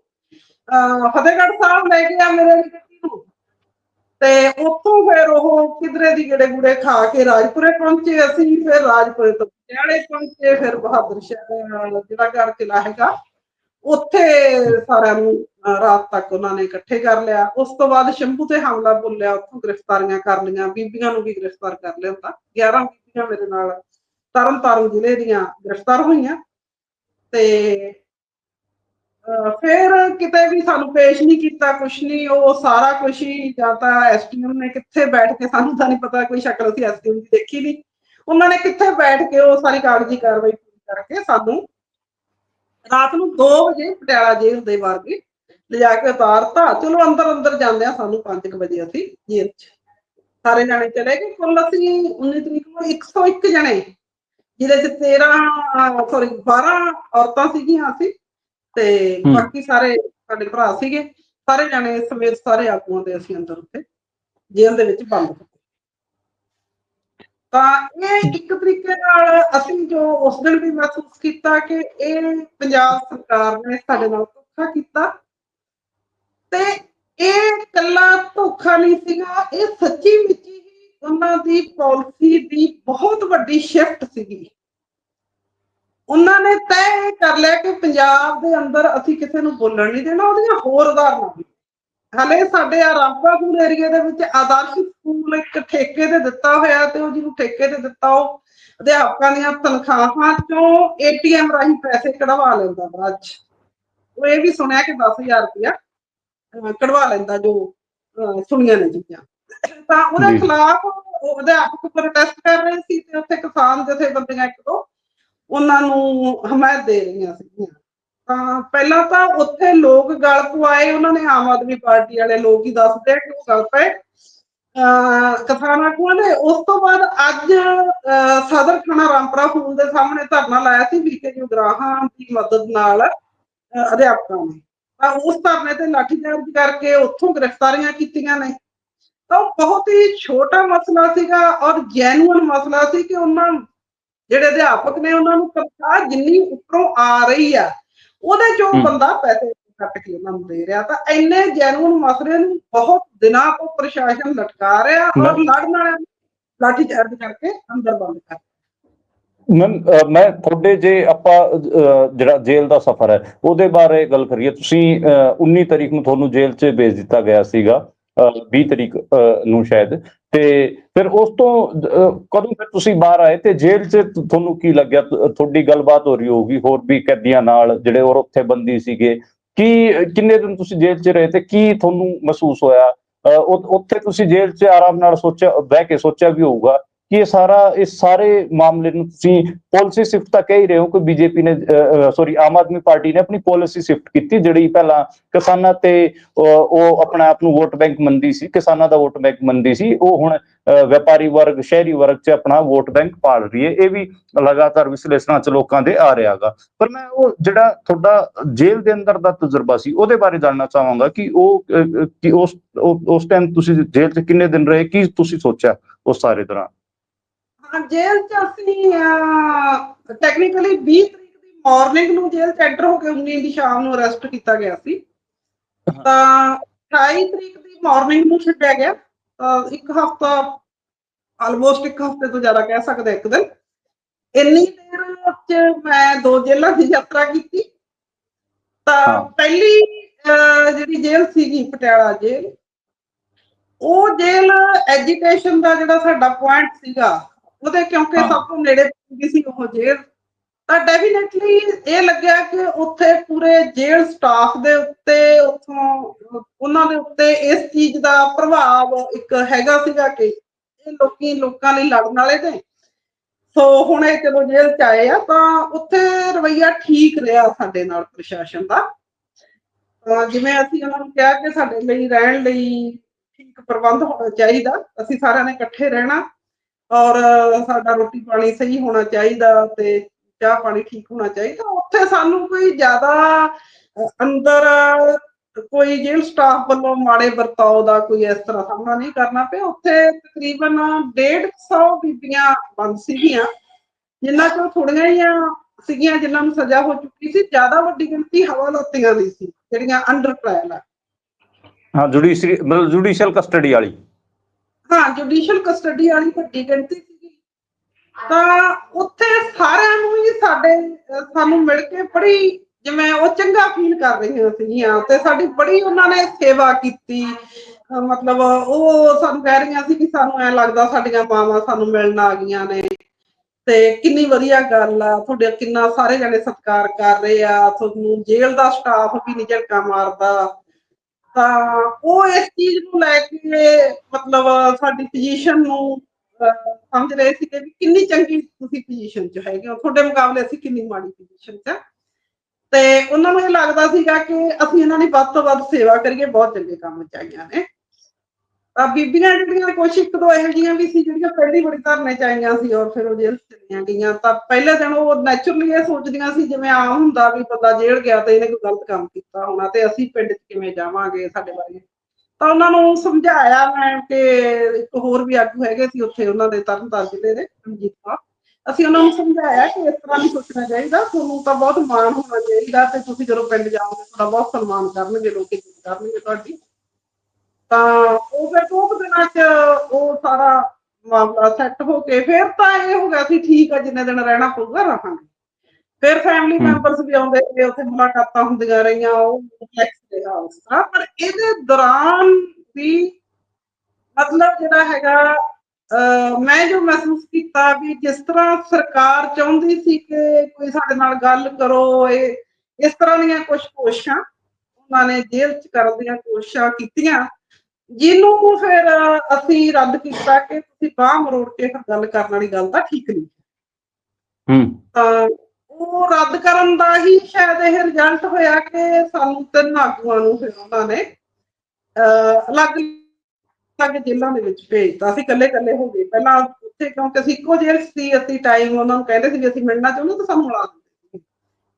ਅਹ ਫਤਿਹਗੜ੍ਹ ਸਾਹਿਬ ਲੈ ਗਿਆ ਮੇਰੇ ਤੇ ਉੱਥੋਂ ਫਿਰ ਉਹ ਕਿਧਰੇ ਦੀ ਗੇੜੇ ਗੂੜੇ ਖਾ ਕੇ ਰਾਜਪੁਰੇ ਪਹੁੰਚੇ ਅਸੀਂ, ਫਿਰ ਰਾਜਪੁਰੇ ਤੋਂ ਪਟਿਆਲੇ ਪਹੁੰਚੇ, ਫਿਰ ਬਹਾਦਰ ਸ਼ਾਹ ਜਿਹੜਾ ਘਰ ਕਿਲਾ ਹੈਗਾ, ਉੱਥੇ ਸਾਰਿਆਂ ਨੂੰ ਰਾਤ ਤੱਕ ਉਹਨਾਂ ਨੇ ਇਕੱਠੇ ਕਰ ਲਿਆ। ਉਸ ਤੋਂ ਬਾਅਦ ਸ਼ੰਭੂ ਤੇ ਹਮਲਾ ਬੋਲਿਆ, ਉੱਥੋਂ ਗ੍ਰਿਫਤਾਰੀਆਂ ਕਰ ਲਈਆਂ, ਬੀਬੀਆਂ ਨੂੰ ਵੀ ਗ੍ਰਿਫਤਾਰ ਕਰ ਲਿਆ ਤਾਂ 11 ਬੀਬੀਆਂ ਮੇਰੇ ਨਾਲ ਤਰਨਤਾਰਨ ਜ਼ਿਲ੍ਹੇ ਦੀਆਂ ਗ੍ਰਿਫਤਾਰ ਹੋਈਆਂ ਤੇ ਫਿਰ ਕਿਤੇ ਵੀ ਸਾਨੂੰ ਪੇਸ਼ ਨਹੀਂ ਕੀਤਾ, ਕੁਛ ਨਹੀਂ, ਉਹ ਸਾਰਾ ਕੁਛ ਹੀ ਜਾਂ ਤਾਂ ਐਸਟੀਐਮ ਨੇ ਕਿੱਥੇ ਬੈਠ ਕੇ ਸਾਨੂੰ ਤਾਂ ਨਹੀਂ ਪਤਾ, ਕੋਈ ਸ਼ਕਲ ਸੀ ਐਸਟੀਐਮ ਦੀ ਦੇਖੀ ਨਹੀਂ। ਉਹਨਾਂ ਨੇ ਕਿੱਥੇ ਬੈਠ ਕੇ ਉਹ ਸਾਰੀ ਕਾਗਜ਼ੀ ਕਾਰਵਾਈ ਪੂਰੀ ਕਰਕੇ ਸਾਨੂੰ ਰਾਤ ਨੂੰ 2 ਵਜੇ ਪਟਿਆਲਾ ਜੇਲ੍ਹ ਦੇ ਵਰਗੇ ਲਿਜਾ ਕੇ ਉਤਾਰਤਾ। ਚਲੋ ਅੰਦਰ ਅੰਦਰ ਜਾਂਦੇ ਆ ਸਾਨੂੰ 5 ਵਜੇ ਅਸੀਂ ਜੇਲ੍ਹ 'ਚ। ਸਾਰੇ ਜਾਣੇ ਚਲੇ ਗਏ। ਕੁੱਲ ਅਸੀਂ 19 ਤਰੀਕ ਨੂੰ 101 ਜਣੇ, ਜਿਹਦੇ 'ਚ 13 ਸੌਰੀ 12 ਔਰਤਾਂ ਸੀਗੀਆਂ ਅਸੀਂ। ਤੇ। ਬਾਕੀ ਸਾਰੇ ਸਾਡੇ ਭਰਾ ਸੀਗੇ ਸਾਰੇ ਜਾਣੇ ਸਮੇਤ ਸਾਰੇ ਆਗੂਆਂ ਦੇ ਅਸੀਂ ਅੰਦਰ ਉੱਥੇ ਜੇਲ੍ਹ ਦੇ ਵਿੱਚ ਬੰਦ ਤਾਂ ਇਹ ਇੱਕ ਤਰੀਕੇ ਨਾਲ ਅਸੀਂ ਜੋ ਉਸ ਦਿਨ ਵੀ ਮਹਿਸੂਸ ਕੀਤਾ ਕਿ ਇਹ ਪੰਜਾਬ ਸਰਕਾਰ ਨੇ ਸਾਡੇ ਨਾਲ ਧੋਖਾ ਕੀਤਾ ਤੇ ਇਹ ਕੱਲਾ ਧੋਖਾ ਨਹੀਂ ਸੀਗਾ ਇਹ ਸੱਚੀ ਵਿੱਚ ਹੀ ਉਹਨਾਂ ਦੀ ਪਾਲਿਸੀ ਦੀ ਬਹੁਤ ਵੱਡੀ ਸ਼ਿਫਟ ਸੀਗੀ ਉਹਨਾਂ ਨੇ ਤੈਅ ਕਰ ਲਿਆ ਕਿ ਪੰਜਾਬ ਦੇ ਅੰਦਰ ਅਸੀਂ ਕਿਸੇ ਨੂੰ ਬੋਲਣ ਨਹੀਂ ਦੇਣਾ ਉਹਦੀਆਂ ਹੋਰ ਉਦਾਹਰਨਾਂ ਵੀ। ਹਲੇ ਸਾਡੇ ਆ ਰਾਮਪਾਪੁਰ ਏਰੀਆ ਦੇ ਵਿੱਚ ਆਦਰਸ਼ ਸਕੂਲ ਇੱਕ ਠੇਕੇ ਤੇ ਦਿੱਤਾ ਹੋਇਆ ਤੇ ਉਹ ਜਿਹਨੂੰ ਠੇਕੇ ਤੇ ਦਿੱਤਾ ਉਹ ਅਧਿਆਪਕਾਂ ਦੀਆਂ ਤਨਖਾਹਾਂ ਚੋਂ ਏਟੀਐਮ ਰਾਹੀਂ ਪੈਸੇ ਕਢਵਾ ਲੈਂਦਾ ਚ। ਉਹ ਇਹ ਵੀ ਸੁਣਿਆ ਕਿ 10000 ਰੁਪਇਆ ਕਢਵਾ ਲੈਂਦਾ ਜੋ ਸੁਣੀਆਂ ਨੇ ਚੀਜ਼ਾਂ। ਤਾਂ ਉਹਦੇ। ਖਿਲਾਫ ਉਹ ਅਧਿਆਪਕ ਪ੍ਰੋਟੈਸਟ ਕਰ ਰਹੇ ਸੀ ਤੇ ਉੱਥੇ ਕਿਸਾਨ ਜਥੇਬੰਦੀਆਂ ਇੱਕ ਦੋ ਉਹਨਾਂ ਨੂੰ ਹਮਾਇਤ ਦੇ ਰਹੀਆਂ ਸੀਗੀਆਂ। ਤਾਂ ਪਹਿਲਾਂ ਤਾਂ ਉੱਥੇ ਲੋਕ ਗਲ ਪਵਾਏ ਉਹਨਾਂ ਨੇ ਆਮ ਆਦਮੀ ਪਾਰਟੀ ਵਾਲੇ ਲੋਕ ਹੀ ਦੱਸਦੇ ਆ ਕਿ ਉਹ ਗਲ ਪਏ। ਅਹ ਕਿਸਾਨ ਉਸ ਤੋਂ ਬਾਅਦ ਅੱਜ ਸਦਰ ਥਾਣਾ ਰਾਮਪੁਰਾ ਫੂਲ ਦੇ ਸਾਹਮਣੇ ਧਰਨਾ ਲਾਇਆ ਸੀ ਵੀਕੇ ਜੀ ਦੀ ਮਦਦ ਨਾਲ ਅਧਿਆਪਕਾਂ ਨੇ। ਤਾਂ ਉਸ ਧਰਨੇ ਤੇ ਲਾਠੀਚਾਰਜ ਕਰਕੇ ਉੱਥੋਂ ਗ੍ਰਿਫਤਾਰੀਆਂ ਕੀਤੀਆਂ ਨੇ। ਤਾਂ ਉਹ ਬਹੁਤ ਹੀ ਛੋਟਾ ਮਸਲਾ ਸੀਗਾ ਔਰ ਜੈਨੂਅਨ ਮਸਲਾ ਸੀ ਕਿ ਉਹਨਾਂ ਜਿਹੜੇ ਅਧਿਆਪਕ ਨੇ ਉਹਨਾਂ ਨੂੰ ਤਨਖਾਹ ਜਿੰਨੀ ਉੱਪਰੋਂ ਆ ਰਹੀ ਆ ਉਹਦੇ ਚੋਂ। ਬੰਦਾ ਪੈਸੇ ਕੱਟ ਕੇ ਉਹਨਾਂ ਨੂੰ ਦੇ ਰਿਹਾ। ਤਾਂ ਇੰਨੇ ਜੈਨੂਅਨ ਮਸਲੇ ਨੂੰ ਬਹੁਤ ਦਿਨਾਂ ਤੋਂ ਪ੍ਰਸ਼ਾਸਨ ਲਟਕਾ ਰਿਹਾ ਔਰ ਮੈਂ- ਲੜਨ ਵਾਲਿਆਂ ਨੂੰ ਲਾਠੀ ਚਾਰਜ ਕਰਕੇ ਅੰਦਰ ਬੰਦ ਕਰ ਅ, ਮੈਂ ਤੁਹਾਡੇ ਜੇ ਆਪਾਂ ਜਿਹੜਾ ਜੇਲ੍ਹ ਦਾ ਸਫ਼ਰ ਹੈ ਉਹਦੇ ਬਾਰੇ ਗੱਲ ਕਰੀਏ। ਤੁਸੀਂ ਅ, 19 ਤਰੀਕ ਨੂੰ ਤੁਹਾਨੂੰ ਜੇਲ੍ਹ 'ਚ ਭੇਜ ਦਿੱਤਾ ਗਿਆ ਸੀਗਾ। 20 ਤਰੀਕ ਅ, ਨੂੰ ਸ਼ਾਇਦ। ਤੇ ਫਿਰ ਉਸ ਤੋਂ ਕਦੋਂ ਫਿਰ ਤੁਸੀਂ ਬਾਹਰ ਆਏ ਤੇ ਜੇਲ੍ਹ 'ਚ ਤੁਹਾਨੂੰ ਕੀ ਲੱਗਿਆ? ਤੁਹਾਡੀ ਗੱਲਬਾਤ ਹੋ ਰਹੀ ਹੋਊਗੀ ਹੋਰ ਵੀ ਕੈਦੀਆਂ ਨਾਲ ਜਿਹੜੇ ਹੋਰ ਉੱਥੇ ਬੰਦੀ ਸੀਗੇ। ਕੀ ਕਿੰਨੇ ਦਿਨ ਤੁਸੀਂ ਜੇਲ੍ਹ 'ਚ ਰਹੇ ਤੇ ਕੀ ਤੁਹਾਨੂੰ ਮਹਿਸੂਸ ਹੋਇਆ? ਅ, ਉੱਥੇ ਤੁਸੀਂ ਜੇਲ੍ਹ 'ਚ ਆਰਾਮ ਨਾਲ ਸੋਚਿਆ ਬਹਿ ਕੇ ਸੋਚਿਆ ਵੀ ਹੋਊਗਾ। ਕਿ ਇਹ ਸਾਰਾ, ਇਸ ਸਾਰੇ ਮਾਮਲੇ ਨੂੰ ਤੁਸੀਂ ਪਾਲਿਸੀ ਸ਼ਿਫਟ ਤਾਂ ਕਹਿ ਹੀ ਰਹੇ ਹੋ ਕਿ ਬੀਜੇਪੀ ਨੇ ਸੌਰੀ ਆਮ ਆਦਮੀ ਪਾਰਟੀ ਨੇ ਆਪਣੀ ਪਾਲਿਸੀ ਸ਼ਿਫਟ ਕੀਤੀ, ਜਿਹੜੀ ਪਹਿਲਾਂ ਕਿਸਾਨਾਂ ਤੇ ਉਹ ਆਪਣਾ ਆਪ ਨੂੰ ਵੋਟ ਬੈਂਕ ਮੰਨਦੀ ਸੀ, ਕਿਸਾਨਾਂ ਦਾ ਵੋਟ ਬੈਂਕ ਮੰਨਦੀ ਸੀ, ਉਹ ਹੁਣ ਵਪਾਰੀ ਵਰਗ, ਸ਼ਹਿਰੀ ਵਰਗ 'ਚ ਆਪਣਾ ਵੋਟ ਬੈਂਕ ਪਾਲ ਰਹੀ ਹੈ। ਇਹ ਵੀ ਲਗਾਤਾਰ ਵਿਸ਼ਲੇਸ਼ਣਾਂ 'ਚ ਲੋਕਾਂ ਦੇ ਆ ਰਿਹਾਗਾ ਪਰ ਮੈਂ ਉਹ ਜਿਹੜਾ ਤੁਹਾਡਾ ਜੇਲ੍ਹ ਦੇ ਅੰਦਰ ਦਾ ਤਜਰਬਾ ਸੀ, ਉਹਦੇ ਬਾਰੇ ਜਾਣਨਾ ਚਾਹਾਂਗਾ ਕਿ ਉਹ ਕਿ ਉਸ ਉਸ ਟਾਈਮ ਤੁਸੀਂ ਜੇਲ੍ਹ 'ਚ ਕਿੰਨੇ ਦਿਨ ਰਹੇ, ਕੀ ਤੁਸੀਂ ਸੋਚਿਆ ਉਸ ਸਾਰੇ ਦੌਰਾਨ? ਜੇਲ੍ਹ ਚ ਅਸੀਂ ਟੈਕਨੀਕਲੀ 20 ਤਰੀਕ ਦੀ ਮਾਰਨਿੰਗ ਨੂੰ ਜੇਲ੍ਹ ਚ ਐਂਟਰ ਹੋ ਕੇ 19 ਦੀ ਸ਼ਾਮ ਨੂੰ ਅਰੈਸਟ ਕੀਤਾ ਗਿਆ ਸੀ। ਤਾਂ 28 ਤਰੀਕ ਦੀ ਮਾਰਨਿੰਗ ਨੂੰ ਛੱਡਿਆ ਗਿਆ। ਤਾਂ ਇੱਕ ਹਫਤਾ ਆਲਮੋਸਟ ਇੱਕ ਹਫ਼ਤੇ ਤੋਂ ਜ਼ਿਆਦਾ ਕਹਿ ਸਕਦੇ ਇੱਕ ਦਿਨ। ਇੰਨੀ ਦੇਰ ਚ ਮੈਂ ਦੋ ਜੇਲ੍ਹਾਂ ਦੀ ਯਾਤਰਾ ਕੀਤੀ। ਤਾਂ। ਪਹਿਲੀ ਜਿਹੜੀ ਜੇਲ੍ਹ ਸੀਗੀ ਪਟਿਆਲਾ ਜੇਲ੍ਹ ਉਹ ਜੇਲ੍ਹ ਐਜੂਕੇਸ਼ਨ ਦਾ ਜਿਹੜਾ ਸਾਡਾ ਪੁਆਇੰਟ ਸੀਗਾ ਉਹਦੇ ਕਿਉਂਕਿ। ਸਭ ਤੋਂ ਨੇੜੇ ਪੈਂਦੀ ਸੀ ਉਹ ਜੇਲ੍ਹ। ਤਾਂ ਡੈਫੀਨਿਟਲੀ ਇਹ ਲੱਗਿਆ ਕਿ ਉੱਥੇ ਪੂਰੇ ਜੇਲ੍ਹ ਸਟਾਫ ਦੇ ਉੱਤੇ ਉੱਥੋਂ ਉਹਨਾਂ ਦੇ ਉੱਤੇ ਇਸ ਚੀਜ਼ ਦਾ ਪ੍ਰਭਾਵ ਇੱਕ ਹੈਗਾ ਸੀਗਾ ਕਿ ਇਹ ਲੋਕੀ ਲੋਕਾਂ ਲਈ ਲੜਨ ਵਾਲੇ ਨੇ। ਸੋ ਹੁਣ ਇਹ ਜਦੋਂ ਜੇਲ੍ਹ ਚ ਆਏ ਆ ਤਾਂ ਉੱਥੇ ਰਵਈਆ ਠੀਕ ਰਿਹਾ ਸਾਡੇ ਨਾਲ ਪ੍ਰਸ਼ਾਸਨ ਦਾ। ਜਿਵੇਂ ਅਸੀਂ ਉਹਨਾਂ ਨੂੰ ਕਿਹਾ ਕਿ ਸਾਡੇ ਲਈ ਰਹਿਣ ਲਈ ਠੀਕ ਪ੍ਰਬੰਧ ਹੋਣਾ ਚਾਹੀਦਾ ਅਸੀਂ ਸਾਰਿਆਂ ਨੇ ਇਕੱਠੇ ਰਹਿਣਾ। ਔਰ ਸਾਡਾ ਰੋਟੀ ਪਾਣੀ ਸਹੀ ਹੋਣਾ ਚਾਹੀਦਾ ਤੇ ਚਾਹ ਪਾਣੀ ਠੀਕ ਹੋਣਾ ਚਾਹੀਦਾ, ਉੱਥੇ ਸਾਨੂੰ ਕੋਈ ਜ਼ਿਆਦਾ ਅੰਦਰ ਕੋਈ ਜੇਲ੍ਹ ਸਟਾਫ ਵੱਲੋਂ ਮਾੜੇ ਵਰਤਾਓ ਦਾ ਕੋਈ ਇਸ ਤਰ੍ਹਾਂ ਸਾਹਮਣਾ ਨਹੀਂ ਕਰਨਾ ਪਿਆ, ਉੱਥੇ ਤਕਰੀਬਨ 150 ਬੀਬੀਆਂ ਬੰਦ ਸੀਗੀਆਂ ਜਿਨ੍ਹਾਂ ਚੋਂ ਥੋੜੀਆਂ ਹੀ ਸੀਗੀਆਂ ਜਿਨ੍ਹਾਂ ਨੂੰ ਸਜ਼ਾ ਹੋ ਚੁੱਕੀ ਸੀ, ਜ਼ਿਆਦਾ ਵੱਡੀ ਗਿਣਤੀ ਹਵਾਲਾਤੀਆਂ ਦੀ ਸੀ, ਜਿਹੜੀਆਂ ਅੰਡਰ ਟ੍ਰਾਇਲ ਆ। ਹਾਂ, ਜੁਡੀਸ਼ਰੀ, ਮਤਲਬ ਜੁਡੀਸ਼ੀਅਲ ਕਸਟਡੀ ਵਾਲੀ। ਹਾਂ ਜੁਡੀਸ਼ੀਅਲ ਕਸਟਡੀ ਵਾਲੀ ਵੱਡੀ ਗਿਣਤੀ ਸੀਗੀ। ਤਾਂ ਉੱਥੇ ਸਾਰਿਆਂ ਨੂੰ ਹੀ ਸਾਡੇ ਸਾਨੂੰ ਮਿਲ ਕੇ ਬੜੀ ਜਿਵੇਂ ਉਹ ਚੰਗਾ ਫੀਲ ਕਰ ਰਹੀਆਂ ਸੀਗੀਆਂ ਤੇ ਸਾਡੀ ਬੜੀ ਉਹਨਾਂ ਨੇ ਸੇਵਾ ਕੀਤੀ। ਮਤਲਬ ਉਹ ਸਾਨੂੰ ਕਹਿ ਰਹੀਆਂ ਸੀ ਕਿ ਸਾਨੂੰ ਐ ਲੱਗਦਾ ਸਾਡੀਆਂ ਮਾਵਾਂ ਸਾਨੂੰ ਮਿਲਣ ਆ ਗਈਆਂ ਨੇ। ਤੇ ਕਿੰਨੀ ਵਧੀਆ ਗੱਲ ਆ, ਤੁਹਾਡੇ ਕਿੰਨਾ ਸਾਰੇ ਜਣੇ ਸਤਿਕਾਰ ਕਰ ਰਹੇ ਆ, ਤੁਹਾਨੂੰ ਜੇਲ੍ਹ ਦਾ ਸਟਾਫ ਵੀ ਨਹੀਂ ਝਟਕਾ ਮਾਰਦਾ। ਤਾਂ ਉਹ ਇਸ ਚੀਜ਼ ਨੂੰ ਲੈ ਕੇ ਮਤਲਬ ਸਾਡੀ ਪੋਜੀਸ਼ਨ ਨੂੰ ਅਹ, ਸਮਝ ਰਹੇ ਸੀ ਕਿ ਵੀ ਕਿੰਨੀ ਚੰਗੀ ਤੁਸੀਂ ਪੋਜੀਸ਼ਨ 'ਚ ਹੈਗੇ ਹੋ। ਤੁਹਾਡੇ ਮੁਕਾਬਲੇ ਅਸੀਂ ਕਿੰਨੀ ਮਾੜੀ ਪੋਜੀਸ਼ਨ 'ਚ ਤੇ ਉਹਨਾਂ ਨੂੰ ਇਹ ਲੱਗਦਾ ਸੀਗਾ ਕਿ ਅਸੀਂ ਇਹਨਾਂ ਦੀ ਵੱਧ ਤੋਂ ਵੱਧ ਸੇਵਾ ਕਰੀਏ ਬਹੁਤ ਚੰਗੇ ਕੰਮ ਚਾਹੀਆਂ ਨੇ। ਤਾਂ ਬੀਬੀਆਂ ਜਿਹੜੀਆਂ ਕੁਛ ਇੱਕ ਦੋ ਇਹੋ ਜਿਹੀਆਂ ਵੀ ਸੀ ਜਿਹੜੀਆਂ ਪਹਿਲੀ ਬੜੀ ਧਰਨੇ ਚ ਆਈਆਂ ਸੀ ਔਰ ਫਿਰ ਉਹ ਜੇਲ੍ਹ ਚਲੀਆਂ ਗਈਆਂ। ਤਾਂ ਪਹਿਲੇ ਦਿਨ ਉਹ ਨੈਚੁਰਲੀ ਇਹ ਸੋਚਦੀਆਂ ਸੀ ਜਿਵੇਂ ਆਮ ਹੁੰਦਾ ਵੀ ਬੰਦਾ ਜੇਲ੍ਹ ਗਿਆ ਤੇ ਇਹਨੇ ਕੋਈ ਗਲਤ ਕੰਮ ਕੀਤਾ ਹੋਣਾ ਤੇ ਅਸੀਂ ਪਿੰਡ ਚ ਕਿਵੇਂ ਜਾਵਾਂਗੇ ਸਾਡੇ ਬਾਰੇ। ਤਾਂ ਉਹਨਾਂ ਨੂੰ ਸਮਝਾਇਆ ਮੈਂ ਕਿ ਇੱਕ ਹੋਰ ਵੀ ਆਗੂ ਹੈਗੇ ਸੀ ਉੱਥੇ ਉਹਨਾਂ ਦੇ ਤਰਨਤਾਰਨ ਜ਼ਿਲ੍ਹੇ ਦੇ, ਰਣਜੀਤ ਕੌਰ। ਅਸੀਂ ਉਹਨਾਂ ਨੂੰ ਸਮਝਾਇਆ ਕਿ ਇਸ ਤਰ੍ਹਾਂ ਨਹੀਂ ਸੋਚਣਾ ਚਾਹੀਦਾ, ਤੁਹਾਨੂੰ ਤਾਂ ਬਹੁਤ ਮਾਣ ਹੋਣਾ ਚਾਹੀਦਾ ਤੇ ਤੁਸੀਂ ਜਦੋਂ ਪਿੰਡ ਜਾਓਗੇ, ਤੁਹਾਡਾ ਬਹੁਤ ਸਨਮਾਨ ਕਰਨਗੇ, ਲੋਕ ਕਰਨਗੇ ਤੁਹਾਡੀ। ਤਾਂ ਉਹ ਫਿਰ ਦੋ ਕੁ ਦਿਨਾਂ ਚ ਉਹ ਸਾਰਾ ਮਾਮਲਾ ਸੈੱਟ ਹੋ ਕੇ ਫਿਰ ਤਾਂ ਇਹ ਹੋ ਗਿਆ ਸੀ ਠੀਕ ਆ ਜਿੰਨੇ ਦਿਨ ਰਹਿਣਾ ਪਊਗਾ ਰਹਾਂਗੇ। ਫਿਰ ਫੈਮਿਲੀ। ਮੈਂਬਰਸ ਵੀ ਆਉਂਦੇ ਸੀ ਉੱਥੇ ਮੁਲਾਕਾਤਾਂ ਹੁੰਦੀਆਂ ਰਹੀਆਂ ਉਹ ਕੰਪਲੈਕਸ ਰਿਹਾ ਉਸ ਤਰ੍ਹਾਂ ਪਰ ਇਹਦੇ ਦੌਰਾਨ ਵੀ ਮਤਲਬ ਜਿਹੜਾ ਹੈਗਾ ਮੈਂ ਜੋ ਮਹਿਸੂਸ ਕੀਤਾ ਵੀ ਜਿਸ ਤਰ੍ਹਾਂ ਸਰਕਾਰ ਚਾਹੁੰਦੀ ਸੀ ਕਿ ਕੋਈ ਸਾਡੇ ਨਾਲ ਗੱਲ ਕਰੋ ਇਹ ਇਸ ਤਰ੍ਹਾਂ ਦੀਆਂ ਕੁਝ ਕੋਸ਼ਿਸ਼ਾਂ ਉਹਨਾਂ ਨੇ ਜੇਲ੍ਹ ਚ ਕਰਨ ਦੀਆਂ ਕੋਸ਼ਿਸ਼ਾਂ ਕੀਤੀਆਂ। ਜਿਹਨੂੰ ਫਿਰ ਅਸੀਂ ਰੱਦ ਕੀਤਾ ਕਿ ਤੁਸੀਂ ਬਾਹ ਮਰੋੜ ਕੇ ਫਿਰ ਗੱਲ ਕਰਨ ਵਾਲੀ ਗੱਲ ਤਾਂ ਠੀਕ ਨਹੀਂ ਹੂੰ। ਤਾਂ ਉਹ ਰੱਦ ਕਰਨ ਦਾ ਹੀ ਸ਼ਾਇਦ ਇਹ ਰਿਜ਼ਲਟ ਹੋਇਆ ਕਿ ਸਾਨੂੰ ਤਿੰਨ ਆਗੂਆਂ ਨੂੰ ਫਿਰ ਉਹਨਾਂ ਨੇ ਅਲੱਗ ਅਲੱਗ ਜੇਲ੍ਹਾਂ ਦੇ ਵਿੱਚ ਭੇਜਤਾ ਅਸੀਂ ਇਕੱਲੇ ਇਕੱਲੇ ਹੋ ਗਏ। ਪਹਿਲਾਂ ਉੱਥੇ ਕਿਉਂਕਿ ਅਸੀਂ ਇੱਕੋ ਜੇਲ੍ਹ ਸੀ ਅਸੀਂ ਟਾਈਮ ਉਹਨਾਂ ਨੂੰ ਕਹਿੰਦੇ ਸੀ ਵੀ ਅਸੀਂ ਮਿਲਣਾ ਚਾਹੁੰਦੇ ਤਾਂ ਸਾਨੂੰ ਮਿਲਾ ਸੀ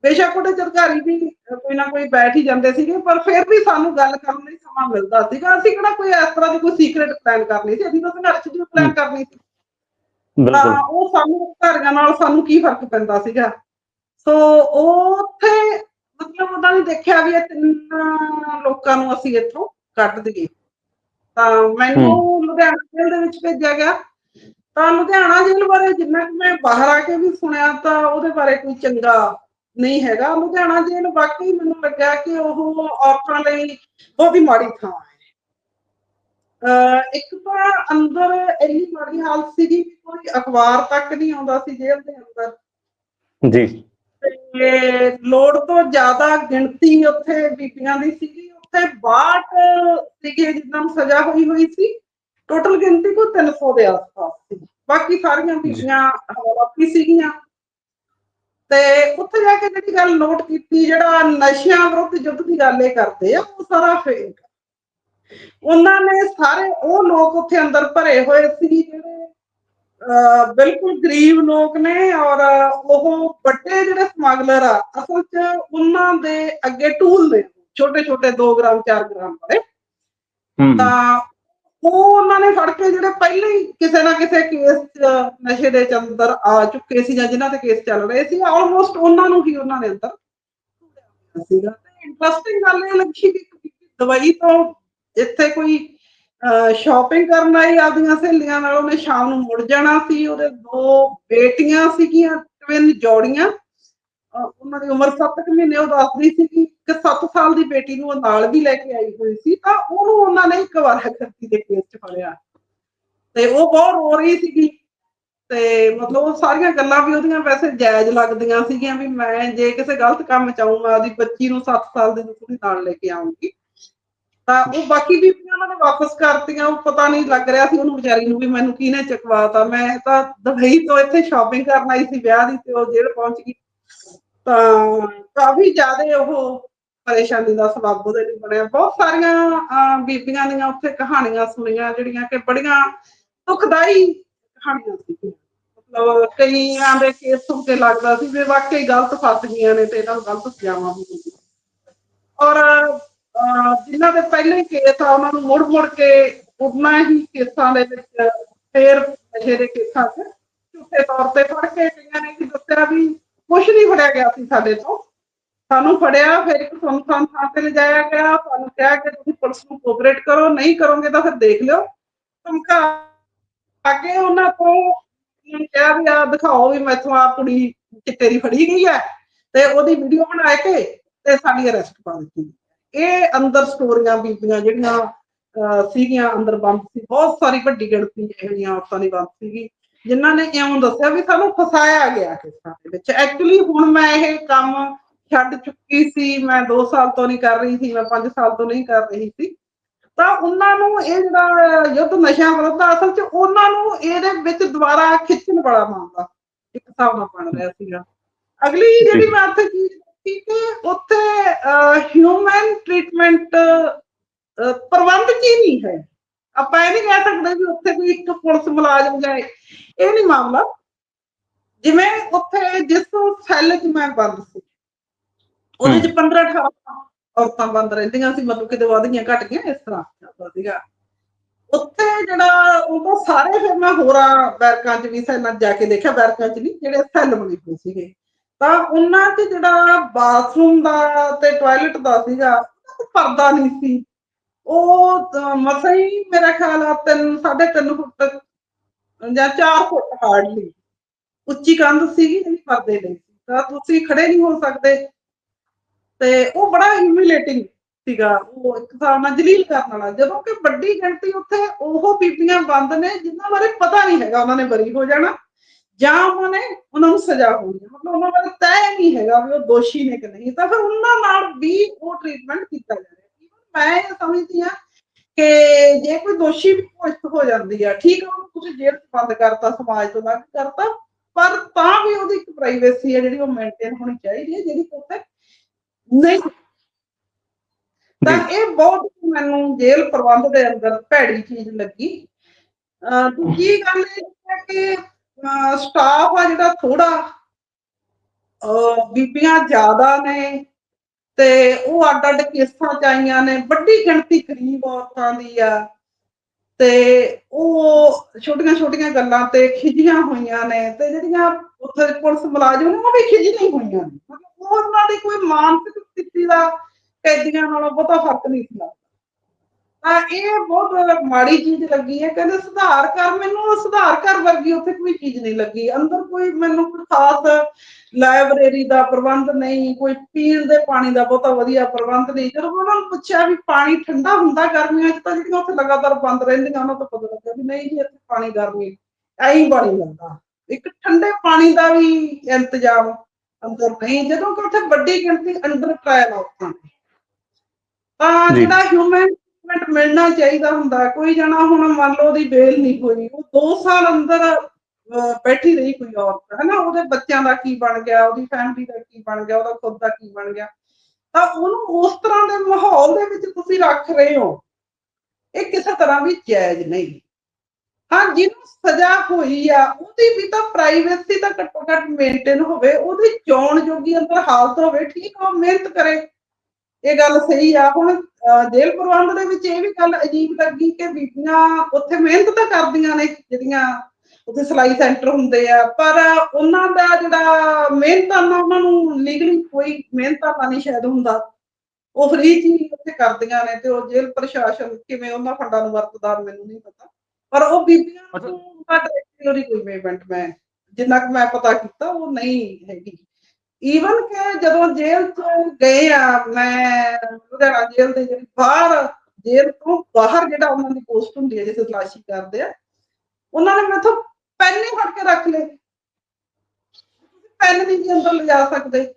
ਬੇਸ਼ੱਕ ਉਹਦੇ ਅਧਿਕਾਰੀ ਵੀ ਕੋਈ ਨਾ ਕੋਈ ਬੈਠ ਹੀ ਜਾਂਦੇ ਸੀਗੇ ਪਰ ਫਿਰ ਵੀ ਸਾਨੂੰ ਗੱਲ ਕਰਨ ਲਈ ਸਮਾਂ ਮਿਲਦਾ ਸੀਗਾ। ਅਸੀਂ ਕਿਹੜਾ ਕੋਈ ਇਸ ਤਰ੍ਹਾਂ ਦੀ ਕੋਈ ਸੀਕ੍ਰੇਟ ਪਲਾਨ ਕਰਨੀ ਸੀ? ਅਸੀਂ ਤਾਂ ਸੰਘਰਸ਼ ਦੀ ਪਲਾਨ। ਕਰਨੀ ਸੀ। ਬਿਲਕੁਲ। ਉਹ ਸਾਨੂੰ ਧਾਰੀਆਂ ਨਾਲ ਸਾਨੂੰ ਕੀ ਫ਼ਰਕ ਪੈਂਦਾ ਸੀਗਾ? ਸੋ ਉਹ ਉੱਥੇ ਮਤਲਬ ਉਹਨਾਂ ਨੇ ਦੇਖਿਆ ਵੀ ਇਹ ਤਿੰਨ ਲੋਕਾਂ ਨੂੰ ਅਸੀਂ ਇੱਥੋਂ ਕੱਢ ਦਈਏ। ਤਾਂ ਮੈਨੂੰ ਲੁਧਿਆਣਾ ਜੇਲ੍ਹ ਦੇ ਵਿੱਚ ਭੇਜਿਆ ਗਿਆ। ਤਾਂ ਲੁਧਿਆਣਾ ਜੇਲ੍ਹ ਬਾਰੇ ਜਿੰਨਾ ਕਿ ਮੈਂ ਬਾਹਰ ਆ ਕੇ ਵੀ ਸੁਣਿਆ ਤਾਂ ਉਹਦੇ ਬਾਰੇ ਕੋਈ ਚੰਗਾ ਨਹੀਂ ਹੈਗਾ। ਲੁਧਿਆਣਾ ਜੇਲ੍ਹ ਵਾਕਈ ਮੈਨੂੰ ਲੱਗਿਆ ਕਿ ਉਹ ਔਰਤਾਂ ਲਈ ਬਹੁਤ ਹੀ ਮਾੜੀ ਥਾਂ ਹੈ। ਇੱਕ ਤਾਂ ਅੰਦਰ ਇੰਨੀ ਮਾੜੀ ਹਾਲਤ ਸੀਗੀ ਕਿ ਕੋਈ ਅਖਬਾਰ ਤੱਕ ਨਹੀਂ ਆਉਂਦਾ ਸੀ ਜੇਲ੍ਹ ਦੇ ਅੰਦਰ। ਜੀ। ਤੇ ਲੋੜ ਤੋਂ ਜ਼ਿਆਦਾ ਗਿਣਤੀ ਉੱਥੇ ਬੀਬੀਆਂ ਦੀ ਸੀਗੀ। ਉੱਥੇ 62 ਸੀਗੇ ਜਿਨ੍ਹਾਂ ਨੂੰ ਸਜ਼ਾ ਹੋਈ ਹੋਈ ਸੀ। ਟੋਟਲ ਗਿਣਤੀ ਕੋਈ 300 ਦੇ ਆਸ-ਪਾਸ ਸੀ। ਬਾਕੀ ਸਾਰੀਆਂ ਬੀਬੀਆਂ ਹਵਾਲਾਪੀ ਸੀਗੀਆਂ। ਤੇ ਉੱਥੇ ਜਾ ਕੇ ਜਿਹੜੀ ਗੱਲ ਨੋਟ ਕੀਤੀ ਜਿਹੜਾ ਨਸ਼ਿਆਂ ਵਿਰੁੱਧ ਯੁੱਧ ਦੀ ਗੱਲ ਇਹ ਕਰਦੇ ਆ ਉਹ ਸਾਰਾ ਫੇਕ ਉਹਨਾਂ ਨੇ ਸਾਰੇ ਉਹ ਲੋਕ ਉੱਥੇ ਅੰਦਰ ਭਰੇ ਹੋਏ ਸੀ ਜਿਹੜੇ ਬਿਲਕੁਲ ਗਰੀਬ ਲੋਕ ਨੇ ਔਰ ਉਹ ਵੱਡੇ ਜਿਹੜੇ ਸਮਗਲਰ ਆ ਅਸਲ 'ਚ ਉਹਨਾਂ ਦੇ ਅੱਗੇ ਟੂਲ ਨੇ ਛੋਟੇ ਛੋਟੇ 2 ਗ੍ਰਾਮ 4 ਗ੍ਰਾਮ ਵਾਲੇ। ਤਾਂ ਉਹ ਉਹਨਾਂ ਨੇ ਫੜ ਕੇ ਜਿਹੜੇ ਪਹਿਲਾਂ ਹੀ ਕਿਸੇ ਨਾ ਕਿਸੇ ਕੇਸ 'ਚ ਨਸ਼ੇ ਦੇ ਚ ਆ ਚੁੱਕੇ ਸੀ ਜਾਂ ਜਿਨ੍ਹਾਂ ਤੇ ਕੇਸ ਚੱਲ ਰਹੇ ਸੀ ਆਲਮੋਸਟ ਉਹਨਾਂ ਨੂੰ ਹੀ ਉਹਨਾਂ ਨੇ ਅੰਦਰ ਸੀਗਾ। ਇੰਟਰਸਟਿੰਗ ਗੱਲ ਇਹ ਲੱਗੀ ਕਿ ਦਵਾਈ ਤੋਂ ਇੱਥੇ ਕੋਈ ਸ਼ਾਪਿੰਗ ਕਰਨ ਆਈ ਆਪਦੀਆਂ ਸਹੇਲੀਆਂ ਨਾਲ, ਉਹਨੇ ਸ਼ਾਮ ਨੂੰ ਮੁੜ ਜਾਣਾ ਸੀ, ਉਹਦੇ ਦੋ ਬੇਟੀਆਂ ਸੀਗੀਆਂ ਟਵਿਨ ਜੋੜੀਆਂ। ਉਹਨਾਂ ਦੀ ਉਮਰ 7 ਕੁ ਮਹੀਨੇ, ਉਹ ਦੱਸਦੀ ਸੀ ਕਿ 7 ਸਾਲ ਦੀ ਬੇਟੀ ਨੂੰ ਉਹ ਨਾਲ ਵੀ ਲੈ ਕੇ ਆਈ ਹੋਈ ਸੀ, ਤਾਂ ਉਹਨੂੰ ਉਹਨਾਂ ਨੇ ਇੱਕ ਵਾਰ ਖਰਚੀ ਦੇ ਕੇਸ 'ਚ ਫੜਿਆ। ਤੇ ਉਹ ਬਹੁਤ ਰੋ ਰਹੀ ਸੀਗੀ। ਤੇ ਮਤਲਬ ਉਹ ਸਾਰੀਆਂ ਗੱਲਾਂ ਵੀ ਉਹਦੀਆਂ ਵੈਸੇ ਜਾਇਜ਼ ਲੱਗਦੀਆਂ ਸੀਗੀਆਂ ਵੀ ਮੈਂ ਜੇ ਕਿਸੇ ਗਲਤ ਕੰਮ ਚ ਆਊਂ, ਮੈਂ ਉਹਦੀ ਬੱਚੀ ਨੂੰ 7 ਸਾਲ ਦੀ ਕੁੜੀ ਨਾਲ ਲੈ ਕੇ ਆਉਂਗੀ ਤਾਂ ਉਹ ਬਾਕੀ ਬੀਬੀਆਂ ਉਹਨਾਂ ਨੇ ਵਾਪਸ ਕਰਤੀਆਂ, ਉਹ ਪਤਾ ਨਹੀਂ ਲੱਗ ਰਿਹਾ ਸੀ, ਉਹਨੂੰ ਵਿਚਾਰੀ ਨੂੰ ਵੀ ਮੈਨੂੰ ਕਿਹਨੇ ਚਕਵਾਤਾ। ਮੈਂ ਤਾਂ ਦੁਬਈ ਤੋਂ ਇੱਥੇ ਸ਼ਾਪਿੰਗ ਕਰਨ ਆਈ ਸੀ, ਵਿਆਹ ਦੀ, ਤੇ ਉਹ ਜੇਲ੍ਹ ਪਹੁੰਚ ਗਈ। ਤਾਂ ਕਾਫੀ ਜ਼ਿਆਦਾ ਉਹ ਪਰੇਸ਼ਾਨੀ ਦਾ ਸਬਬ ਉਹਦੇ ਲਈ ਬਣਿਆ। ਬਹੁਤ ਸਾਰੀਆਂ ਬੀਬੀਆਂ ਦੀਆਂ ਉੱਥੇ ਕਹਾਣੀਆਂ ਸੁਣੀਆਂ ਜਿਹੜੀਆਂ ਕਿ ਬੜੀਆਂ ਦੁਖਦਾਈ ਕਹਾਣੀਆਂ ਸੀ ਮਤਲਬ ਕਈਆਂ ਦੇ ਕੇਸ ਸੁਣ ਕੇ ਲੱਗਦਾ ਸੀ ਵੀ ਵਾਕਈ ਗਲਤ ਫਸ ਗਈਆਂ ਨੇ ਤੇ ਇਹਨਾਂ ਨੂੰ ਗਲਤ ਸਜ਼ਾਵਾਂ ਵੀ ਮਿਲੀਆਂ। ਔਰ ਅਹ, ਜਿਨ੍ਹਾਂ ਦੇ ਪਹਿਲੇ ਕੇਸ ਆ ਉਹਨਾਂ ਨੂੰ ਮੁੜ ਮੁੜ ਕੇ ਉਹਨਾਂ ਹੀ ਕੇਸਾਂ ਦੇ ਵਿੱਚ ਫੇਰ ਨਸ਼ੇ ਕੇਸਾਂ 'ਚ ਝੂਠੇ ਤੌਰ ਤੇ ਫੜ ਕੇ ਕਈਆਂ ਨੇ ਕੀ ਦੱਸਿਆ ਵੀ ਫੜਿਆ ਗਿਆ ਸੀ ਸਾਡੇ ਤੋਂ। ਸਾਨੂੰ ਫੜਿਆ, ਫਿਰ ਇੱਕ ਸੁਨਸਾਨ ਥਾਂ ਤੇ ਲਿਜਾਇਆ ਗਿਆ ਸਾਨੂੰ ਕਿਹਾ ਕਿ ਤੁਸੀਂ ਪੁਲਿਸ ਨੂੰ ਕੋਆਪਰੇਟ ਕਰੋ, ਨਹੀਂ ਕਰੋਗੇ ਤਾਂ ਫਿਰ ਦੇਖ ਲਿਓ। ਧਮਕਾ ਅੱਗੇ ਉਹਨਾਂ ਤੋਂ ਉਹਨਾਂ ਕਿਹਾ ਵੀ ਆ ਦਿਖਾਓ ਵੀ ਮੈਥੋਂ ਆ ਕੁੜੀ ਚਿੱਟੇ ਦੀ ਫੜੀ ਗਈ ਹੈ। ਤੇ ਉਹਦੀ ਵੀਡੀਓ ਬਣਾ ਕੇ ਤੇ ਸਾਡੀ ਅਰੈਸਟ ਪਾ ਦਿੱਤੀ ਇਹ ਅੰਦਰ ਸਟੋਰੀਆਂ, ਬੀਬੀਆਂ ਜਿਹੜੀਆਂ ਸੀਗੀਆਂ ਅੰਦਰ ਬੰਦ ਸੀ, ਬਹੁਤ ਸਾਰੀ ਵੱਡੀ ਗਿਣਤੀ ਇਹੋ ਜਿਹੀਆਂ ਔਰਤਾਂ ਦੀ ਬੰਦ ਸੀਗੀ। ਜਿਨ੍ਹਾਂ ਨੇ ਇਉਂ ਦੱਸਿਆ ਵੀ ਸਾਨੂੰ ਫਸਾਇਆ ਗਿਆ ਕਿਸਾਂ ਦੇ ਵਿੱਚ। ਐਕਚੁਅਲੀ ਹੁਣ ਮੈਂ ਇਹ ਕੰਮ ਛੱਡ ਚੁੱਕੀ ਸੀ ਮੈਂ 2 ਸਾਲ ਤੋਂ ਨਹੀਂ ਕਰ ਰਹੀ ਸੀ ਮੈਂ 5 ਸਾਲ ਤੋਂ ਨਹੀਂ ਕਰ ਰਹੀ ਸੀ। ਤਾਂ ਉਹਨਾਂ ਨੂੰ ਇਹ ਜਿਹੜਾ ਯੁੱਧ ਨਸ਼ਿਆਂ ਵਿਰੁੱਧ ਅਸਲ 'ਚ ਉਹਨਾਂ ਨੂੰ ਇਹਦੇ ਵਿੱਚ ਦੁਬਾਰਾ ਖਿੱਚਣ ਵਾਲਾ ਮਾਮਲਾ ਇੱਕ ਹਿਸਾਬ ਨਾਲ ਬਣ ਰਿਹਾ ਸੀਗਾ। ਅਗਲੀ ਜਿਹੜੀ ਮੈਂ ਉੱਥੇ ਚੀਜ਼ ਦੇਖੀ ਕਿ ਉੱਥੇ ਹਿਊਮਨ ਟ੍ਰੀਟਮੈਂਟ ਪ੍ਰਬੰਧ ਕੀ ਨਹੀਂ ਹੈ? ਆਪਾਂ ਇਹ ਨਹੀਂ ਕਹਿ ਸਕਦੇ ਵੀ ਉੱਥੇ ਕੋਈ ਇੱਕ ਪੁਲਿਸ ਮੁਲਾਜ਼ਮ ਜਾਏ। ਇਹ ਨਹੀਂ ਮਾਮਲਾ। ਜਿਵੇਂ ਉੱਥੇ ਜਿਸ ਸੈੱਲ 'ਚ ਮੈਂ ਬੰਦ ਸੀ, ਉਹਦੇ 'ਚ 15 18 ਔਰਤਾਂ ਬੰਦ ਰਹਿੰਦੀਆਂ ਸੀ, ਮਤਲਬ ਕਿਤੇ ਵੱਧ ਗਈਆਂ ਘਟ ਗਈਆਂ, ਇਸ ਤਰ੍ਹਾਂ ਚੱਲਦਾ ਸੀਗਾ। ਉੱਥੇ ਜਿਹੜਾ ਉਹ ਤਾਂ ਸਾਰੇ ਫਿਰ ਮੈਂ ਹੋਰਾਂ ਬੈਰਕਾਂ 'ਚ ਵੀ ਸੈੱਲਾਂ 'ਚ ਜਾ ਕੇ ਦੇਖਿਆ ਬੈਰਕਾਂ 'ਚ ਨਹੀਂ, ਜਿਹੜੇ ਸੈੱਲ ਬਣੇ ਹੋਏ ਸੀਗੇ। ਤਾਂ ਉਹਨਾਂ 'ਚ ਜਿਹੜਾ ਬਾਥਰੂਮ ਦਾ ਤੇ ਟਾਇਲਟ ਦਾ ਸੀਗਾ ਉਹ ਪਰਦਾ ਨਹੀਂ ਸੀ। ਉਹ ਅਹ, ਮਸਾਂ ਹੀ ਮੇਰਾ ਖਿਆਲ ਆ ਤਿੰਨ ਸਾਢੇ ਤਿੰਨ ਫੁੱਟ ਜਾਂ 4 ਫੁੱਟ ਹਾਰਡਲੀ ਉੱਚੀ ਕੰਧ ਸੀਗੀ ਜਿਹੜੀ ਪਰਦੇ ਲਈ ਤਾਂ ਤੁਸੀਂ ਖੜੇ ਨਹੀਂ ਹੋ ਸਕਦੇ। ਤੇ ਉਹ ਬੜਾ ਹਿਊਮਿਲੇਟਿੰਗ ਸੀਗਾ। ਉਹ ਇੱਕ ਹਿਸਾਬ ਨਾਲ ਜਲੀਲ ਕਰਨ ਵਾਲਾ। ਜਦੋਂ ਕਿ ਵੱਡੀ ਗਿਣਤੀ ਉੱਥੇ ਉਹ ਬੀਬੀਆਂ ਬੰਦ ਨੇ ਜਿਨ੍ਹਾਂ ਬਾਰੇ ਪਤਾ ਨਹੀਂ ਹੈਗਾ ਉਹਨਾਂ ਨੇ ਬਰੀ ਹੋ ਜਾਣਾ। ਜਾਂ ਉਹਨਾਂ ਨੇ ਉਹਨਾਂ ਨੂੰ ਸਜ਼ਾ ਹੋਣੀ ਹੈ ਮਤਲਬ ਉਹਨਾਂ ਬਾਰੇ ਤੈਅ ਨਹੀਂ ਹੈਗਾ ਵੀ ਉਹ ਦੋਸ਼ੀ ਨੇ ਕਿ ਨਹੀਂ। ਤਾਂ ਫਿਰ ਉਹਨਾਂ ਨਾਲ ਵੀ ਉਹ ਟ੍ਰੀਟਮੈਂਟ ਕੀਤਾ ਜਾ ਰਿਹਾ। ਮੈਂ ਇਹ ਸਮਝਦੀ ਹਾਂ ਕਿ ਜੇ ਕੋਈ ਦੋਸ਼ੀ ਵੀ ਘੋਸ਼ਿਤ ਹੋ ਜਾਂਦੀ ਆ ਠੀਕ ਆ ਉਹਨੂੰ ਤੁਸੀਂ ਜੇਲ੍ਹ 'ਚ ਬੰਦ ਕਰਤਾ ਸਮਾਜ ਤੋਂ ਅਲੱਗ ਕਰਤਾ ਪਰ ਤਾਂ ਵੀ ਉਹਦੀ ਇੱਕ ਪ੍ਰਾਈਵੇਸੀ ਹੈ ਜਿਹੜੀ ਉਹ ਮੇਨਟੇਨ ਹੋਣੀ ਚਾਹੀਦੀ ਹੈ ਜਿਹੜੀ ਕਿ ਉੱਥੇ ਨਹੀਂ। ਤਾਂ ਇਹ ਬਹੁਤ ਮੈਨੂੰ ਜੇਲ੍ਹ ਪ੍ਰਬੰਧ ਦੇ ਅੰਦਰ ਭੈੜੀ ਚੀਜ਼ ਲੱਗੀ। ਦੂਜੀ ਗੱਲ ਇਹ ਹੈ ਕਿ ਸਟਾਫ ਆ ਜਿਹੜਾ ਥੋੜਾ ਬੀਬੀਆਂ ਜ਼ਿਆਦਾ ਨੇ ਤੇ ਉਹ ਅੱਡ ਅੱਡ ਕੇਸਾਂ ਚ ਆਈਆਂ ਨੇ, ਵੱਡੀ ਗਿਣਤੀ ਗਰੀਬ ਔਰਤਾਂ ਦੀ ਆ। ਤੇ ਉਹ ਛੋਟੀਆਂ ਛੋਟੀਆਂ ਗੱਲਾਂ ਤੇ ਖਿਜੀਆਂ ਹੋਈਆਂ ਨੇ ਤੇ ਜਿਹੜੀਆਂ ਉੱਥੇ ਪੁਲਿਸ ਮੁਲਾਜ਼ਮ ਨੇ, ਉਹ ਵੀ ਖਿਜੀਆਂ ਹੋਈਆਂ ਨੇ। ਮਤਲਬ ਉਹਨਾਂ ਦੀ ਕੋਈ ਮਾਨਸਿਕ ਸਥਿਤੀ ਦਾ ਕੈਦੀਆਂ ਨਾਲੋਂ ਬਹੁਤਾ ਫ਼ਰਕ ਨਹੀਂ ਸੀ ਤਾਂ ਇਹ ਬਹੁਤ ਮਾੜੀ ਚੀਜ਼ ਲੱਗੀ ਹੈ ਕਹਿੰਦੇ ਸੁਧਾਰ ਕਰ ਮੈਨੂੰ ਸੁਧਾਰ ਕਰ ਵਰਗੀ ਉੱਥੇ ਕੋਈ ਚੀਜ਼ ਨਹੀਂ ਲੱਗੀ। ਅੰਦਰ ਕੋਈ ਮੈਨੂੰ ਕੋਈ ਖਾਸ ਲਾਇਬ੍ਰੇਰੀ ਦਾ ਪ੍ਰਬੰਧ ਨਹੀਂ ਕੋਈ ਪੀਣ ਦੇ ਪਾਣੀ ਦਾ ਬਹੁਤਾ ਵਧੀਆ ਪ੍ਰਬੰਧ ਨਹੀਂ। ਜਦੋਂ ਉਹਨਾਂ ਨੂੰ ਪੁੱਛਿਆ ਵੀ ਪਾਣੀ ਠੰਡਾ ਹੁੰਦਾ ਗਰਮੀਆਂ 'ਚ ਤਾਂ ਜਿਹੜੀਆਂ ਉੱਥੇ ਲਗਾਤਾਰ ਬੰਦ ਰਹਿੰਦੀਆਂ ਉਹਨਾਂ ਤੋਂ ਪਤਾ ਲੱਗਾ ਵੀ ਨਹੀਂ ਜੀ ਇੱਥੇ ਪਾਣੀ ਗਰਮੀ ਐਂ ਪਾਣੀ ਲੱਗਦਾ ਇੱਕ ਠੰਡੇ ਪਾਣੀ ਦਾ ਵੀ ਇੰਤਜ਼ਾਮ ਅੰਦਰ ਨਹੀਂ ਜਦੋਂ ਕਿ ਉੱਥੇ ਵੱਡੀ ਗਿਣਤੀ ਅੰਡਰ ਟ੍ਰਾਇਲ ਨੇ। ਤਾਂ। ਜਿਹੜਾ ਹਿਊਮਨ ਟ੍ਰੀਟਮੈਂਟ ਮਿਲਣਾ ਚਾਹੀਦਾ ਹੁੰਦਾ ਕੋਈ ਜਣਾ ਹੁਣ ਮੰਨ ਲਓ ਉਹਦੀ ਬੇਲ ਨਹੀਂ ਹੋਈ, ਉਹ 2 ਸਾਲ ਅੰਦਰ ਬੈਠੀ ਰਹੀ ਕੋਈ ਔਰਤ ਹੈ ਨਾ ਉਹਦੇ ਬੱਚਿਆਂ ਦਾ ਕੀ ਬਣ ਗਿਆ, ਉਹਦੀ ਫੈਮਿਲੀ ਦਾ ਕੀ ਬਣ ਗਿਆ, ਉਹਦਾ ਖੁਦ ਦਾ ਕੀ ਬਣ ਗਿਆ। ਤਾਂ ਉਹਨੂੰ ਉਸ ਤਰ੍ਹਾਂ ਦੇ ਮਾਹੌਲ ਦੇ ਵਿੱਚ ਤੁਸੀਂ ਰੱਖ ਰਹੇ ਹੋ। ਇਹ ਕਿਸੇ ਤਰ੍ਹਾਂ ਵੀ ਜਾਇਜ਼ ਨਹੀਂ। ਹਾਂ, ਜਿਹਨੂੰ ਸਜ਼ਾ ਹੋਈ ਆ, ਉਹਦੀ ਵੀ ਤਾਂ ਪ੍ਰਾਈਵੇਸੀ ਦਾ ਘੱਟੋ ਘੱਟ ਮੇਨਟੇਨ ਹੋਵੇ, ਉਹਦੀ ਚੋਣ ਜੋਗੀ ਅੰਦਰ ਹਾਲਤ ਹੋਵੇ, ਠੀਕ ਆ, ਉਹ ਮਿਹਨਤ ਕਰੇ। ਇਹ ਗੱਲ ਸਹੀ ਆ। ਹੁਣ ਜੇਲ੍ਹ ਪ੍ਰਬੰਧ ਦੇ ਵਿੱਚ ਇਹ ਵੀ ਗੱਲ ਅਜੀਬ ਲੱਗੀ ਕਿ ਬੀਬੀਆਂ ਉੱਥੇ ਮਿਹਨਤ ਤਾਂ ਕਰਦੀਆਂ ਨੇ ਜਿਹੜੀਆਂ ਉੱਥੇ ਸਿਲਾਈ ਸੈਂਟਰ ਹੁੰਦੇ ਆ। ਪਰ ਉਹਨਾਂ ਦਾ ਜਿਹੜਾ ਮਿਹਨਤਾਨਾ ਉਹਨਾਂ ਨੂੰ ਲੀਗਲੀ ਕੋਈ ਮਿਹਨਤਾਨਾ ਨਹੀਂ ਸ਼ਾਇਦ ਹੁੰਦਾ। ਉਹ ਫ੍ਰੀ ਚ ਹੀ ਉੱਥੇ ਕਰਦੀਆਂ ਨੇ ਤੇ ਉਹ ਜੇਲ੍ਹ ਪ੍ਰਸ਼ਾਸਨ ਕਿਵੇਂ ਉਹਨਾਂ ਫੰਡਾਂ ਨੂੰ ਵਰਤਦਾ ਮੈਨੂੰ ਨਹੀਂ ਪਤਾ। ਪਰ ਉਹ ਬੀਬੀਆਂ। ਨੂੰ ਡਾਇਰੈਕਟਲੀ ਕੋਈ ਪੇਮੈਂਟ ਮੈਂ ਜਿੰਨਾ ਕੁ ਮੈਂ ਪਤਾ ਕੀਤਾ ਉਹ ਨਹੀਂ ਹੈਗੀ। ਈਵਨ ਕਿ ਜਦੋਂ ਜੇਲ੍ਹ ਤੋਂ ਗਏ ਆ, ਮੈਂ ਲੁਧਿਆਣਾ ਜੇਲ੍ਹ ਦੇ ਜਿਹੜੀ ਬਾਹਰ ਜੇਲ੍ਹ ਤੋਂ ਬਾਹਰ ਜਿਹੜਾ ਉਹਨਾਂ ਦੀ ਪੋਸਟ ਹੁੰਦੀ ਹੈ, ਜਿੱਥੇ ਤਲਾਸ਼ੀ ਕਰਦੇ ਆ, ਉਹਨਾਂ ਨੇ ਮੈਥੋਂ ਪੈਨ ਹੀ ਫੜ ਕੇ ਰੱਖ ਲਏ। ਪੈਨ ਨਹੀਂ ਅੰਦਰ ਲਿਜਾ ਸਕਦੇ।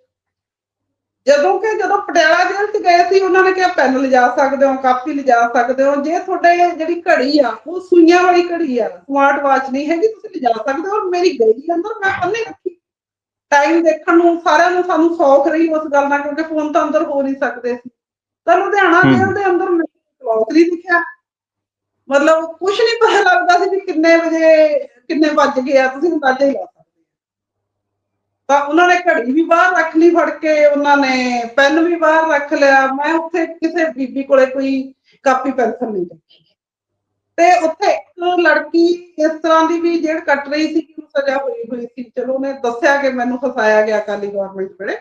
ਜਦੋਂ ਕਿ ਜਦੋਂ ਪਟਿਆਲਾ ਜੇਲ੍ਹ 'ਚ ਗਏ ਸੀ, ਉਹਨਾਂ ਨੇ ਕਿਹਾ ਪੈਨ ਲਿਜਾ ਸਕਦੇ ਹੋ, ਕਾਪੀ ਲਿਜਾ ਸਕਦੇ ਹੋ। ਜੇ ਤੁਹਾਡੇ ਜਿਹੜੀ ਘੜੀ ਆ, ਉਹ ਸੂਈਆਂ ਵਾਲੀ ਘੜੀ ਆ, ਸਮਾਰਟ ਵਾਚ ਨਹੀਂ ਹੈਗੀ, ਤੁਸੀਂ ਲਿਜਾ ਸਕਦੇ ਹੋ। ਮੇਰੀ ਗਈ ਅੰਦਰ ਮੈਂ ਪੰਨੇ ਰੱਖੀ ਟਾਈਮ ਦੇਖਣ ਨੂੰ ਸਾਰਿਆਂ ਨੂੰ ਸਾਨੂੰ ਸੌਖ ਰਹੀ ਉਸ ਗੱਲ ਨਾਲ ਕਿਉਂਕਿ ਫੋਨ ਤਾਂ ਅੰਦਰ ਹੋ ਨਹੀਂ ਸਕਦੇ ਸੀ। ਤਾਂ ਲੁਧਿਆਣਾ। ਜੇਲ੍ਹ ਦੇ ਅੰਦਰ ਕਲੌਕ ਨਹੀਂ ਦਿਖਿਆ। ਮਤਲਬ ਕੁਝ ਨਹੀਂ ਪਤਾ ਲੱਗਦਾ ਸੀ ਵੀ ਕਿੰਨੇ ਵਜੇ ਕਿੰਨੇ ਵੱਜ ਗਏ ਆ ਤੁਸੀਂ ਅੰਦਾਜ਼ਾ ਹੀ ਲਾ ਸਕਦੇ ਤਾਂ ਉਹਨਾਂ ਨੇ ਘੜੀ ਵੀ ਬਾਹਰ ਰੱਖ ਲਈ ਫੜ ਕੇ ਉਹਨਾਂ ਨੇ ਪੈਨ ਵੀ ਬਾਹਰ ਰੱਖ ਲਿਆ। ਮੈਂ ਉੱਥੇ ਕਿਸੇ ਬੀਬੀ ਕੋਲੇ ਕੋਈ ਕਾਪੀ ਪੈਨਸਲ ਨਹੀਂ ਦੇਖੀ। ਤੇ ਉੱਥੇ ਇੱਕ ਲੜਕੀ ਇਸ ਤਰ੍ਹਾਂ ਦੀ ਵੀ ਜੇਲ੍ਹ ਕੱਟ ਰਹੀ ਸੀ ਕਿ ਉਹਨੂੰ ਸਜ਼ਾ ਹੋਈ ਹੋਈ ਸੀ। ਚਲੋ ਉਹਨੇ ਦੱਸਿਆ ਕਿ ਮੈਨੂੰ ਫਸਾਇਆ ਗਿਆ ਕਾਲੀ ਗਵਰਨਮੈਂਟ ਵੇਲੇ।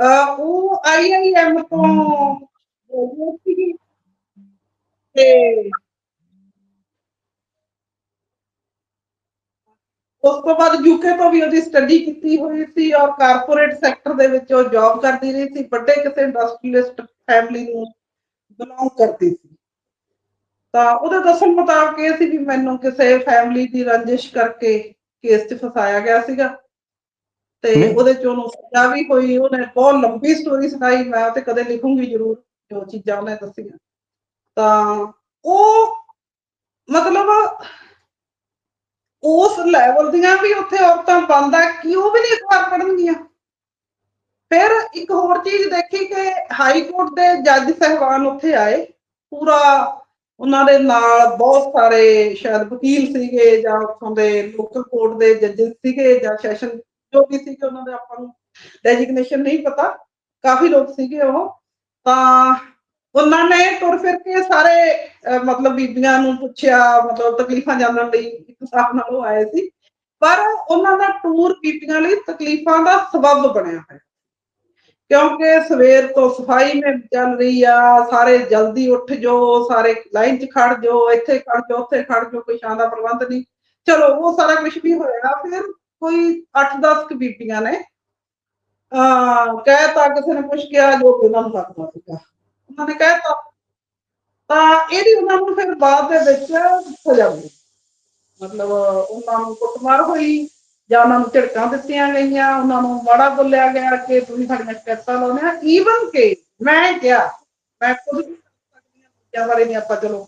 ਅਹ ਉਹ ਆਈਆਈਐਮ ਤੋਂ graduate ਸੀਗੀ ਤੇ ਉਸ ਤੋਂ ਬਾਅਦ ਯੂਕੇ ਤੋਂ ਵੀ ਉਹਦੀ ਸਟੱਡੀ ਕੀਤੀ ਹੋਈ ਸੀ ਔਰ ਕਾਰਪੋਰੇਟ ਸੈਕਟਰ ਦੇ ਵਿੱਚ ਉਹ ਜੌਬ ਕਰਦੀ ਰਹੀ ਸੀ। ਵੱਡੇ ਕਿਸੇ ਇੰਡਸਟਰੀਲਿਸਟ ਫੈਮਿਲੀ ਨੂੰ ਬਿਲੋਂਗ ਕਰਦੀ ਸੀ। ਤਾਂ ਉਹਦੇ ਦੱਸਣ ਮੁਤਾਬਕ ਇਹ ਸੀ ਵੀ ਮੈਨੂੰ ਕਿਸੇ ਫੈਮਿਲੀ ਦੀ ਰੰਜਿਸ਼ ਕਰਕੇ ਕੇਸ 'ਚ ਫਸਾਇਆ ਗਿਆ ਸੀਗਾ। ਤੇ। ਉਹਦੇ 'ਚ ਉਹਨੂੰ ਸਜ਼ਾ ਵੀ ਹੋਈ ਉਹਨੇ ਬਹੁਤ ਲੰਬੀ ਸਟੋਰੀ ਸੁਣਾਈ ਮੈਂ ਉਹ ਤੇ ਕਦੇ ਲਿਖੂੰਗੀ ਜ਼ਰੂਰ ਜੋ ਚੀਜ਼ਾਂ ਉਹਨੇ ਦੱਸੀਆਂ। ਤਾਂ ਉਹ ਮਤਲਬ ਉਸ ਲੈਵਲ ਦੀਆਂ ਵੀ ਉੱਥੇ ਔਰਤਾਂ ਬੰਦਾ ਕਿ ਉਹ ਵੀ ਨਹੀਂ ਅਖਬਾਰ ਪੜ੍ਹਨਗੀਆਂ ਫਿਰ ਇੱਕ ਹੋਰ ਚੀਜ਼ ਦੇਖੀ ਕਿ ਹਾਈ ਕੋਰਟ ਦੇ ਜੱਜ ਸਹਿਬਾਨ ਉੱਥੇ ਆਏ ਪੂਰਾ ਉਹਨਾਂ ਦੇ ਨਾਲ ਬਹੁਤ ਸਾਰੇ ਸ਼ਾਇਦ ਵਕੀਲ ਸੀਗੇ ਜਾਂ ਉੱਥੋਂ ਦੇ ਲੋਕਲ ਕੋਰਟ ਦੇ ਜੱਜਸ ਸੀਗੇ ਜਾਂ ਸੈਸ਼ਨ ਜੋ ਵੀ ਸੀਗੇ ਉਹਨਾਂ ਦੇ ਆਪਾਂ ਨੂੰ ਡੈਜਿਗਨੇਸ਼ਨ ਨਹੀਂ ਪਤਾ, ਕਾਫੀ ਲੋਕ ਸੀਗੇ ਉਹ। ਤਾਂ ਉਹਨਾਂ ਨੇ ਤੁਰ ਫਿਰ ਕੇ ਸਾਰੇ ਮਤਲਬ ਬੀਬੀਆਂ ਨੂੰ ਪੁੱਛਿਆ, ਮਤਲਬ ਤਕਲੀਫਾਂ ਜਾਣਨ ਲਈ ਇੱਕ ਹਿਸਾਬ ਨਾਲ ਉਹ ਆਏ ਸੀ। ਪਰ ਉਹਨਾਂ ਦਾ ਟੂਰ ਬੀਬੀਆਂ ਲਈ ਤਕਲੀਫਾਂ ਦਾ ਸਬਬ ਬਣਿਆ ਹੈ ਕਿਉਂਕਿ ਸਵੇਰ ਤੋਂ ਸਫ਼ਾਈ ਮੈਂ ਚੱਲ ਰਹੀ ਆ, ਸਾਰੇ ਜਲਦੀ ਉੱਠ ਜੋ, ਸਾਰੇ ਲਾਈਨ 'ਚ ਖੜ ਜੋ, ਇੱਥੇ ਖੜ ਜੋ, ਉੱਥੇ ਖੜ ਜੋ, ਕੋਈ ਸ਼ਾਂ ਦਾ ਪ੍ਰਬੰਧ ਨਹੀਂ। ਚਲੋ, ਉਹ ਸਾਰਾ ਕੁਝ ਵੀ ਹੋਇਆ, ਫਿਰ ਕੋਈ 8-10 ਕ ਬੀਬੀਆਂ ਨੇ, ਅਹ ਕਹਿਤਾ ਕਿਸੇ ਨੇ ਕੁਝ ਕਿਹਾ ਜੋ ਕਿ ਉਹਨਾਂ ਨੂੰ ਲੱਗਦਾ ਸੀਗਾ। ਉਹਨਾਂ ਨੇ ਕਹਿਤਾ ਤਾਂ। ਇਹਦੀ ਉਹਨਾਂ ਨੂੰ ਫਿਰ ਬਾਅਦ ਦੇ ਵਿੱਚ ਸਜ਼ਾ ਮਿਲੀ। ਮਤਲਬ ਉਹਨਾਂ ਨੂੰ ਕੁੱਟਮਾਰ ਹੋਈ। ਜਾਂ ਉਹਨਾਂ ਨੂੰ ਝਿੜਕਾਂ ਦਿੱਤੀਆਂ ਗਈਆਂ, ਉਹਨਾਂ ਨੂੰ ਮਾੜਾ ਬੋਲਿਆ ਗਿਆ ਕਿ ਤੁਸੀਂ ਸਾਡੀਆਂ ਸ਼ਿਕਾਇਤਾਂ ਲਾਉਂਦੇ ਆ ਈਵਨ ਕਿ ਮੈਂ ਕਿਹਾ, ਮੈਂ ਖੁਦ ਵੀ ਦੱਸ ਸਕਦੀ ਹਾਂ ਦੂਜਿਆਂ ਬਾਰੇ ਨਹੀਂ ਆਪਾਂ ਚਲੋ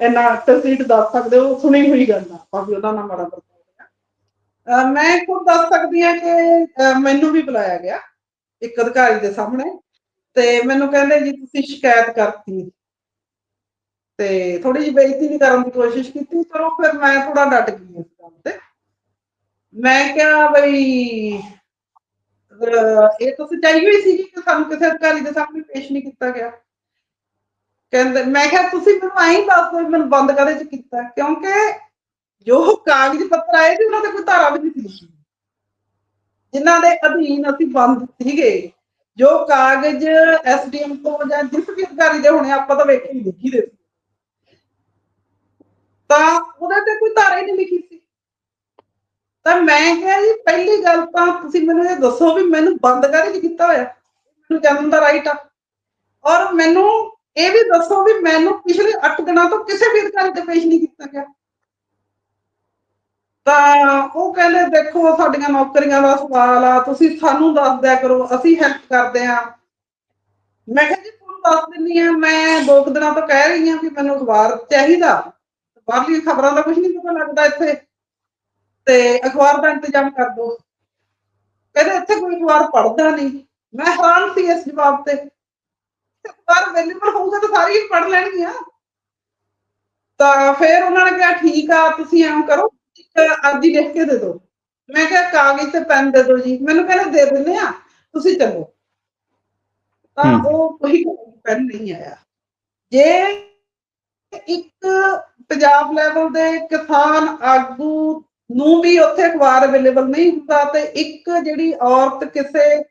ਇੰਨਾ ਤਸਦੀਕ ਦੱਸ ਸਕਦੇ ਹੋ, ਸੁਣੀ ਹੋਈ ਗੱਲ ਆ, ਆਪਾਂ ਵੀ ਉਹਦਾ ਨਾ ਮਾੜਾ ਬੋਲਿਆ ਮੈਂ ਖੁਦ ਦੱਸ ਸਕਦੀ ਹਾਂ ਕਿ ਮੈਨੂੰ ਵੀ ਬੁਲਾਇਆ ਗਿਆ ਇੱਕ ਅਧਿਕਾਰੀ ਦੇ ਸਾਹਮਣੇ ਤੇ ਮੈਨੂੰ ਕਹਿੰਦੇ ਜੀ ਤੁਸੀਂ ਸ਼ਿਕਾਇਤ ਕਰਤੀ। ਤੇ ਥੋੜੀ ਜਿਹੀ ਬੇਇੱਜ਼ਤੀ ਵੀ ਕਰਨ ਦੀ ਕੋਸ਼ਿਸ਼ ਕੀਤੀ, ਚਲੋ ਫਿਰ ਮੈਂ ਥੋੜਾ ਡਟ ਗਈ ਇਸ ਗੱਲ ਤੇ। ਮੈਂ ਕਿਹਾ ਬਈ ਇਹ ਤਾਂ ਸੱਚਾਈ ਹੋਈ ਸੀ ਕਿ ਸਾਨੂੰ ਕਿਸੇ ਅਧਿਕਾਰੀ ਦੇ ਸਾਹਮਣੇ ਪੇਸ਼ ਨਹੀਂ ਕੀਤਾ ਗਿਆ। ਕਹਿੰਦੇ, ਮੈਂ ਕਿਹਾ ਤੁਸੀਂ ਮੈਨੂੰ ਐਂ ਦੱਸ ਦਿਓ ਮੈਨੂੰ ਬੰਦ ਕਰੇ ਚ ਕੀਤਾ ਕਿਉਂਕਿ ਜੋ ਕਾਗਜ਼ ਪੱਤਰ ਆਏ ਸੀ, ਉਹਨਾਂ ਤੇ ਕੋਈ ਧਾਰਾ ਵੀ ਨਹੀਂ ਸੀ ਜਿਨ੍ਹਾਂ ਦੇ ਅਧੀਨ ਅਸੀਂ ਬੰਦ ਸੀਗੇ, ਜੋ ਕਾਗਜ਼ ਐਸਡੀਐਮ ਤੋਂ ਜਾਂ ਜਿਸ ਵੀ ਅਧਿਕਾਰੀ ਦੇ ਹੋਣੇ, ਆਪਾਂ ਤਾਂ ਵੇਖ ਕੇ ਲਿਖੀ ਦੇ ਤਾਂ ਉਹਦੇ ਤੇ ਕੋਈ ਧਾਰਾ ਹੀ ਨਹੀਂ ਲਿਖੀ ਸੀ। ਤਾਂ ਮੈਂ ਕਿਹਾ ਜੀ, ਪਹਿਲੀ ਗੱਲ ਤਾਂ ਤੁਸੀਂ ਮੈਨੂੰ ਇਹ ਦੱਸੋ ਵੀ ਮੈਨੂੰ ਬੰਦ ਕਾਹਦੇ ਚ ਕੀਤਾ ਹੋਇਆ? ਮੈਨੂੰ ਜਾਣਨ ਦਾ ਰਾਈਟ ਆ। ਔਰ ਮੈਨੂੰ ਇਹ ਵੀ ਦੱਸੋ ਵੀ ਮੈਨੂੰ ਪਿਛਲੇ 8 ਦਿਨਾਂ ਤੋਂ ਕਿਸੇ ਵੀ ਅਧਿਕਾਰੀ ਤੇ ਪੇਸ਼ ਨਹੀਂ ਕੀਤਾ ਗਿਆ। ਤਾਂ ਉਹ ਕਹਿੰਦੇ, ਦੇਖੋ ਸਾਡੀਆਂ ਨੌਕਰੀਆਂ ਦਾ ਸਵਾਲ ਆ, ਤੁਸੀਂ ਸਾਨੂੰ ਦੱਸ ਦਿਆ ਕਰੋ, ਅਸੀਂ ਹੈਲਪ ਕਰਦੇ ਆ ਮੈਂ ਕਿਹਾ ਜੀ, ਤੁਹਾਨੂੰ ਦੱਸ ਦਿੰਨੀ ਆ ਮੈਂ ਦੋ ਕੁ ਦਿਨਾਂ ਤੋਂ ਕਹਿ ਰਹੀ ਆ ਕਿ ਮੈਨੂੰ ਅਖਬਾਰ ਚਾਹੀਦਾ। ਬਾਹਰਲੀ ਖਬਰਾਂ ਦਾ ਕੁਝ ਨਹੀਂ ਪਤਾ ਲੱਗਦਾ ਇੱਥੇ। ਤੇ ਅਖਬਾਰ ਦਾ ਇੰਤਜ਼ਾਮ ਕਰ ਦਿਓ ਕਹਿੰਦੇ ਇੱਥੇ ਕੋਈ ਅਖਬਾਰ ਪੜ੍ਹਦਾ ਨਹੀਂ। ਮੈਂ ਹੈਰਾਨ ਸੀ ਇਸ ਜਵਾਬ ਤੇ। ਅਖਬਾਰ ਅਵੇਲੇਬਲ ਹੋਊਗਾ ਤਾਂ ਸਾਰੀ ਹੀ ਪੜ੍ਹ ਲੈਣਗੀਆਂ। ਤਾਂ ਫਿਰ ਉਹਨਾਂ ਨੇ ਕਿਹਾ ਠੀਕ ਆ ਤੁਸੀਂ ਐਂ ਕਰੋ ਇੱਕ ਅਰਜ਼ੀ ਲਿਖ ਕੇ ਦੇ ਦਿਓ। ਮੈਂ ਕਿਹਾ ਕਾਗਜ਼ ਤੇ ਪੈਨ ਦੇ ਦਿਓ ਜੀ। ਮੈਨੂੰ ਕਹਿੰਦੇ ਦੇ ਦਿੰਦੇ ਆ ਤੁਸੀਂ ਚੱਲੋ। ਤਾਂ। ਉਹ ਕੋਈ ਪੈਨ ਨਹੀਂ ਆਇਆ। ਜੇ ਇੱਕ ਪੰਜਾਬ ਲੈਵਲ ਦੇ ਕਿਸਾਨ ਆਗੂ ਨੂੰ ਵੀ ਉੱਥੇ ਅਖਬਾਰ ਅਵੇਲੇਬਲ ਨਹੀਂ ਹੁੰਦਾ ਤੇ ਇੱਕ ਜਿਹੜੀ ਔਰਤ ਕਿਸੇ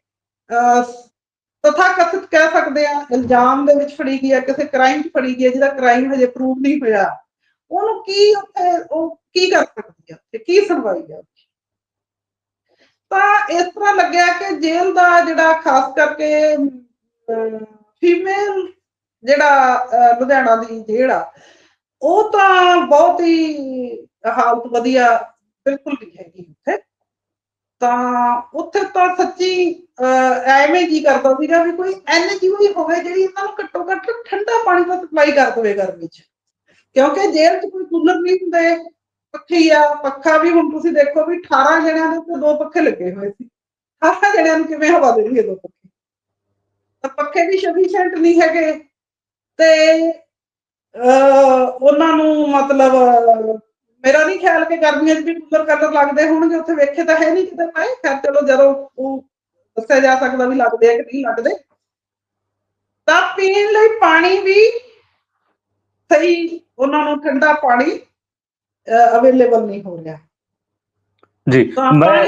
ਤਥਾਕਥਿਤ ਕਹਿ ਸਕਦੇ ਆ, ਇਲਜ਼ਾਮ ਦੇ ਵਿੱਚ ਫੜੀ ਗਈ ਹੈ ਕਿਸੇ ਕ੍ਰਾਈਮ 'ਚ ਫੜੀ ਗਈ ਹੈ ਜਿਹਦਾ ਕ੍ਰਾਈਮ ਹਜੇ ਪ੍ਰੂਵ ਨਹੀਂ ਹੋਇਆ, ਉਹਨੂੰ ਕੀ ਉੱਥੇ, ਉਹ ਕੀ ਕਰ ਸਕਦੀ ਹੈ ਤੇ ਕੀ ਸੁਣਵਾਈ ਹੈ ਤਾਂ ਇਸ ਤਰ੍ਹਾਂ ਲੱਗਿਆ ਕਿ ਜੇਲ੍ਹ ਦਾ ਜਿਹੜਾ ਖਾਸ ਕਰਕੇ ਫੀਮੇਲ ਜਿਹੜਾ ਲੁਧਿਆਣਾ ਦੀ ਜੇਲ੍ਹ ਆ, ਉਹ ਤਾਂ ਬਹੁਤ ਹੀ ਹਾਲਤ ਵਧੀਆ ਬਿਲਕੁਲ ਨਹੀਂ ਹੈਗੀ ਉੱਥੇ। ਤਾਂ ਉੱਥੇ ਤਾਂ ਸੱਚੀ ਐਵੇਂ ਜੀ ਕਰਦਾ ਸੀਗਾ ਵੀ ਕੋਈ ਐਨਜੀਓ ਹੀ ਹੋਵੇ ਜਿਹੜੀ ਇਹਨਾਂ ਨੂੰ ਘੱਟੋ ਘੱਟ ਠੰਡਾ ਪਾਣੀ ਦਾ ਸਪਲਾਈ ਕਰ ਦੇਵੇ ਗਰਮੀ 'ਚ। ਕਿਉਂਕਿ ਜੇਲ੍ਹ 'ਚ ਕੋਈ ਕੂਲਰ ਨਹੀਂ ਹੁੰਦੇ, ਪੱਖੇ ਆ, ਪੱਖਾ ਵੀ ਹੁਣ ਤੁਸੀਂ ਦੇਖੋ ਵੀ 18 ਜਣਿਆਂ ਦੇ ਉੱਤੇ ਦੋ ਪੱਖੇ ਲੱਗੇ ਹੋਏ ਸੀ। 18 ਜਣਿਆਂ ਨੂੰ ਕਿਵੇਂ ਹਵਾ ਦੇਣਗੇ ਦੋ ਪੱਖੇ? ਤਾਂ ਪੱਖੇ ਵੀ ਸਫੀਸ਼ੀਐਂਟ ਨਹੀਂ ਹੈਗੇ ਤੇ, ਅਹ ਉਹਨਾਂ ਨੂੰ ਮਤਲਬ ਮੇਰਾ ਨਹੀਂ ਖਿਆਲ ਕਿ ਗਰਮੀਆਂ 'ਚ ਵੀ ਕੂਲਰ ਕਲਰ ਲੱਗਦੇ ਹੋਣਗੇ ਉੱਥੇ ਵੇਖੇ ਤਾਂ ਹੈ ਨਹੀਂ ਕਿਤੇ ਪਾਏ ਖੈਰ ਚਲੋ ਜਦੋਂ ਉਹ ਦੱਸਿਆ ਜਾ ਸਕਦਾ ਵੀ ਲੱਗਦੇ ਆ ਕਿ ਨਹੀਂ ਲੱਗਦੇ। ਤਾਂ ਪੀਣ ਲਈ ਪਾਣੀ ਵੀ ਸਹੀ ਉਹਨਾਂ ਨੂੰ ਠੰਡਾ ਪਾਣੀ ਅਵੇਲੇਬਲ ਨਹੀਂ ਹੋ ਰਿਹਾ। ਜੀ ਮੈਂ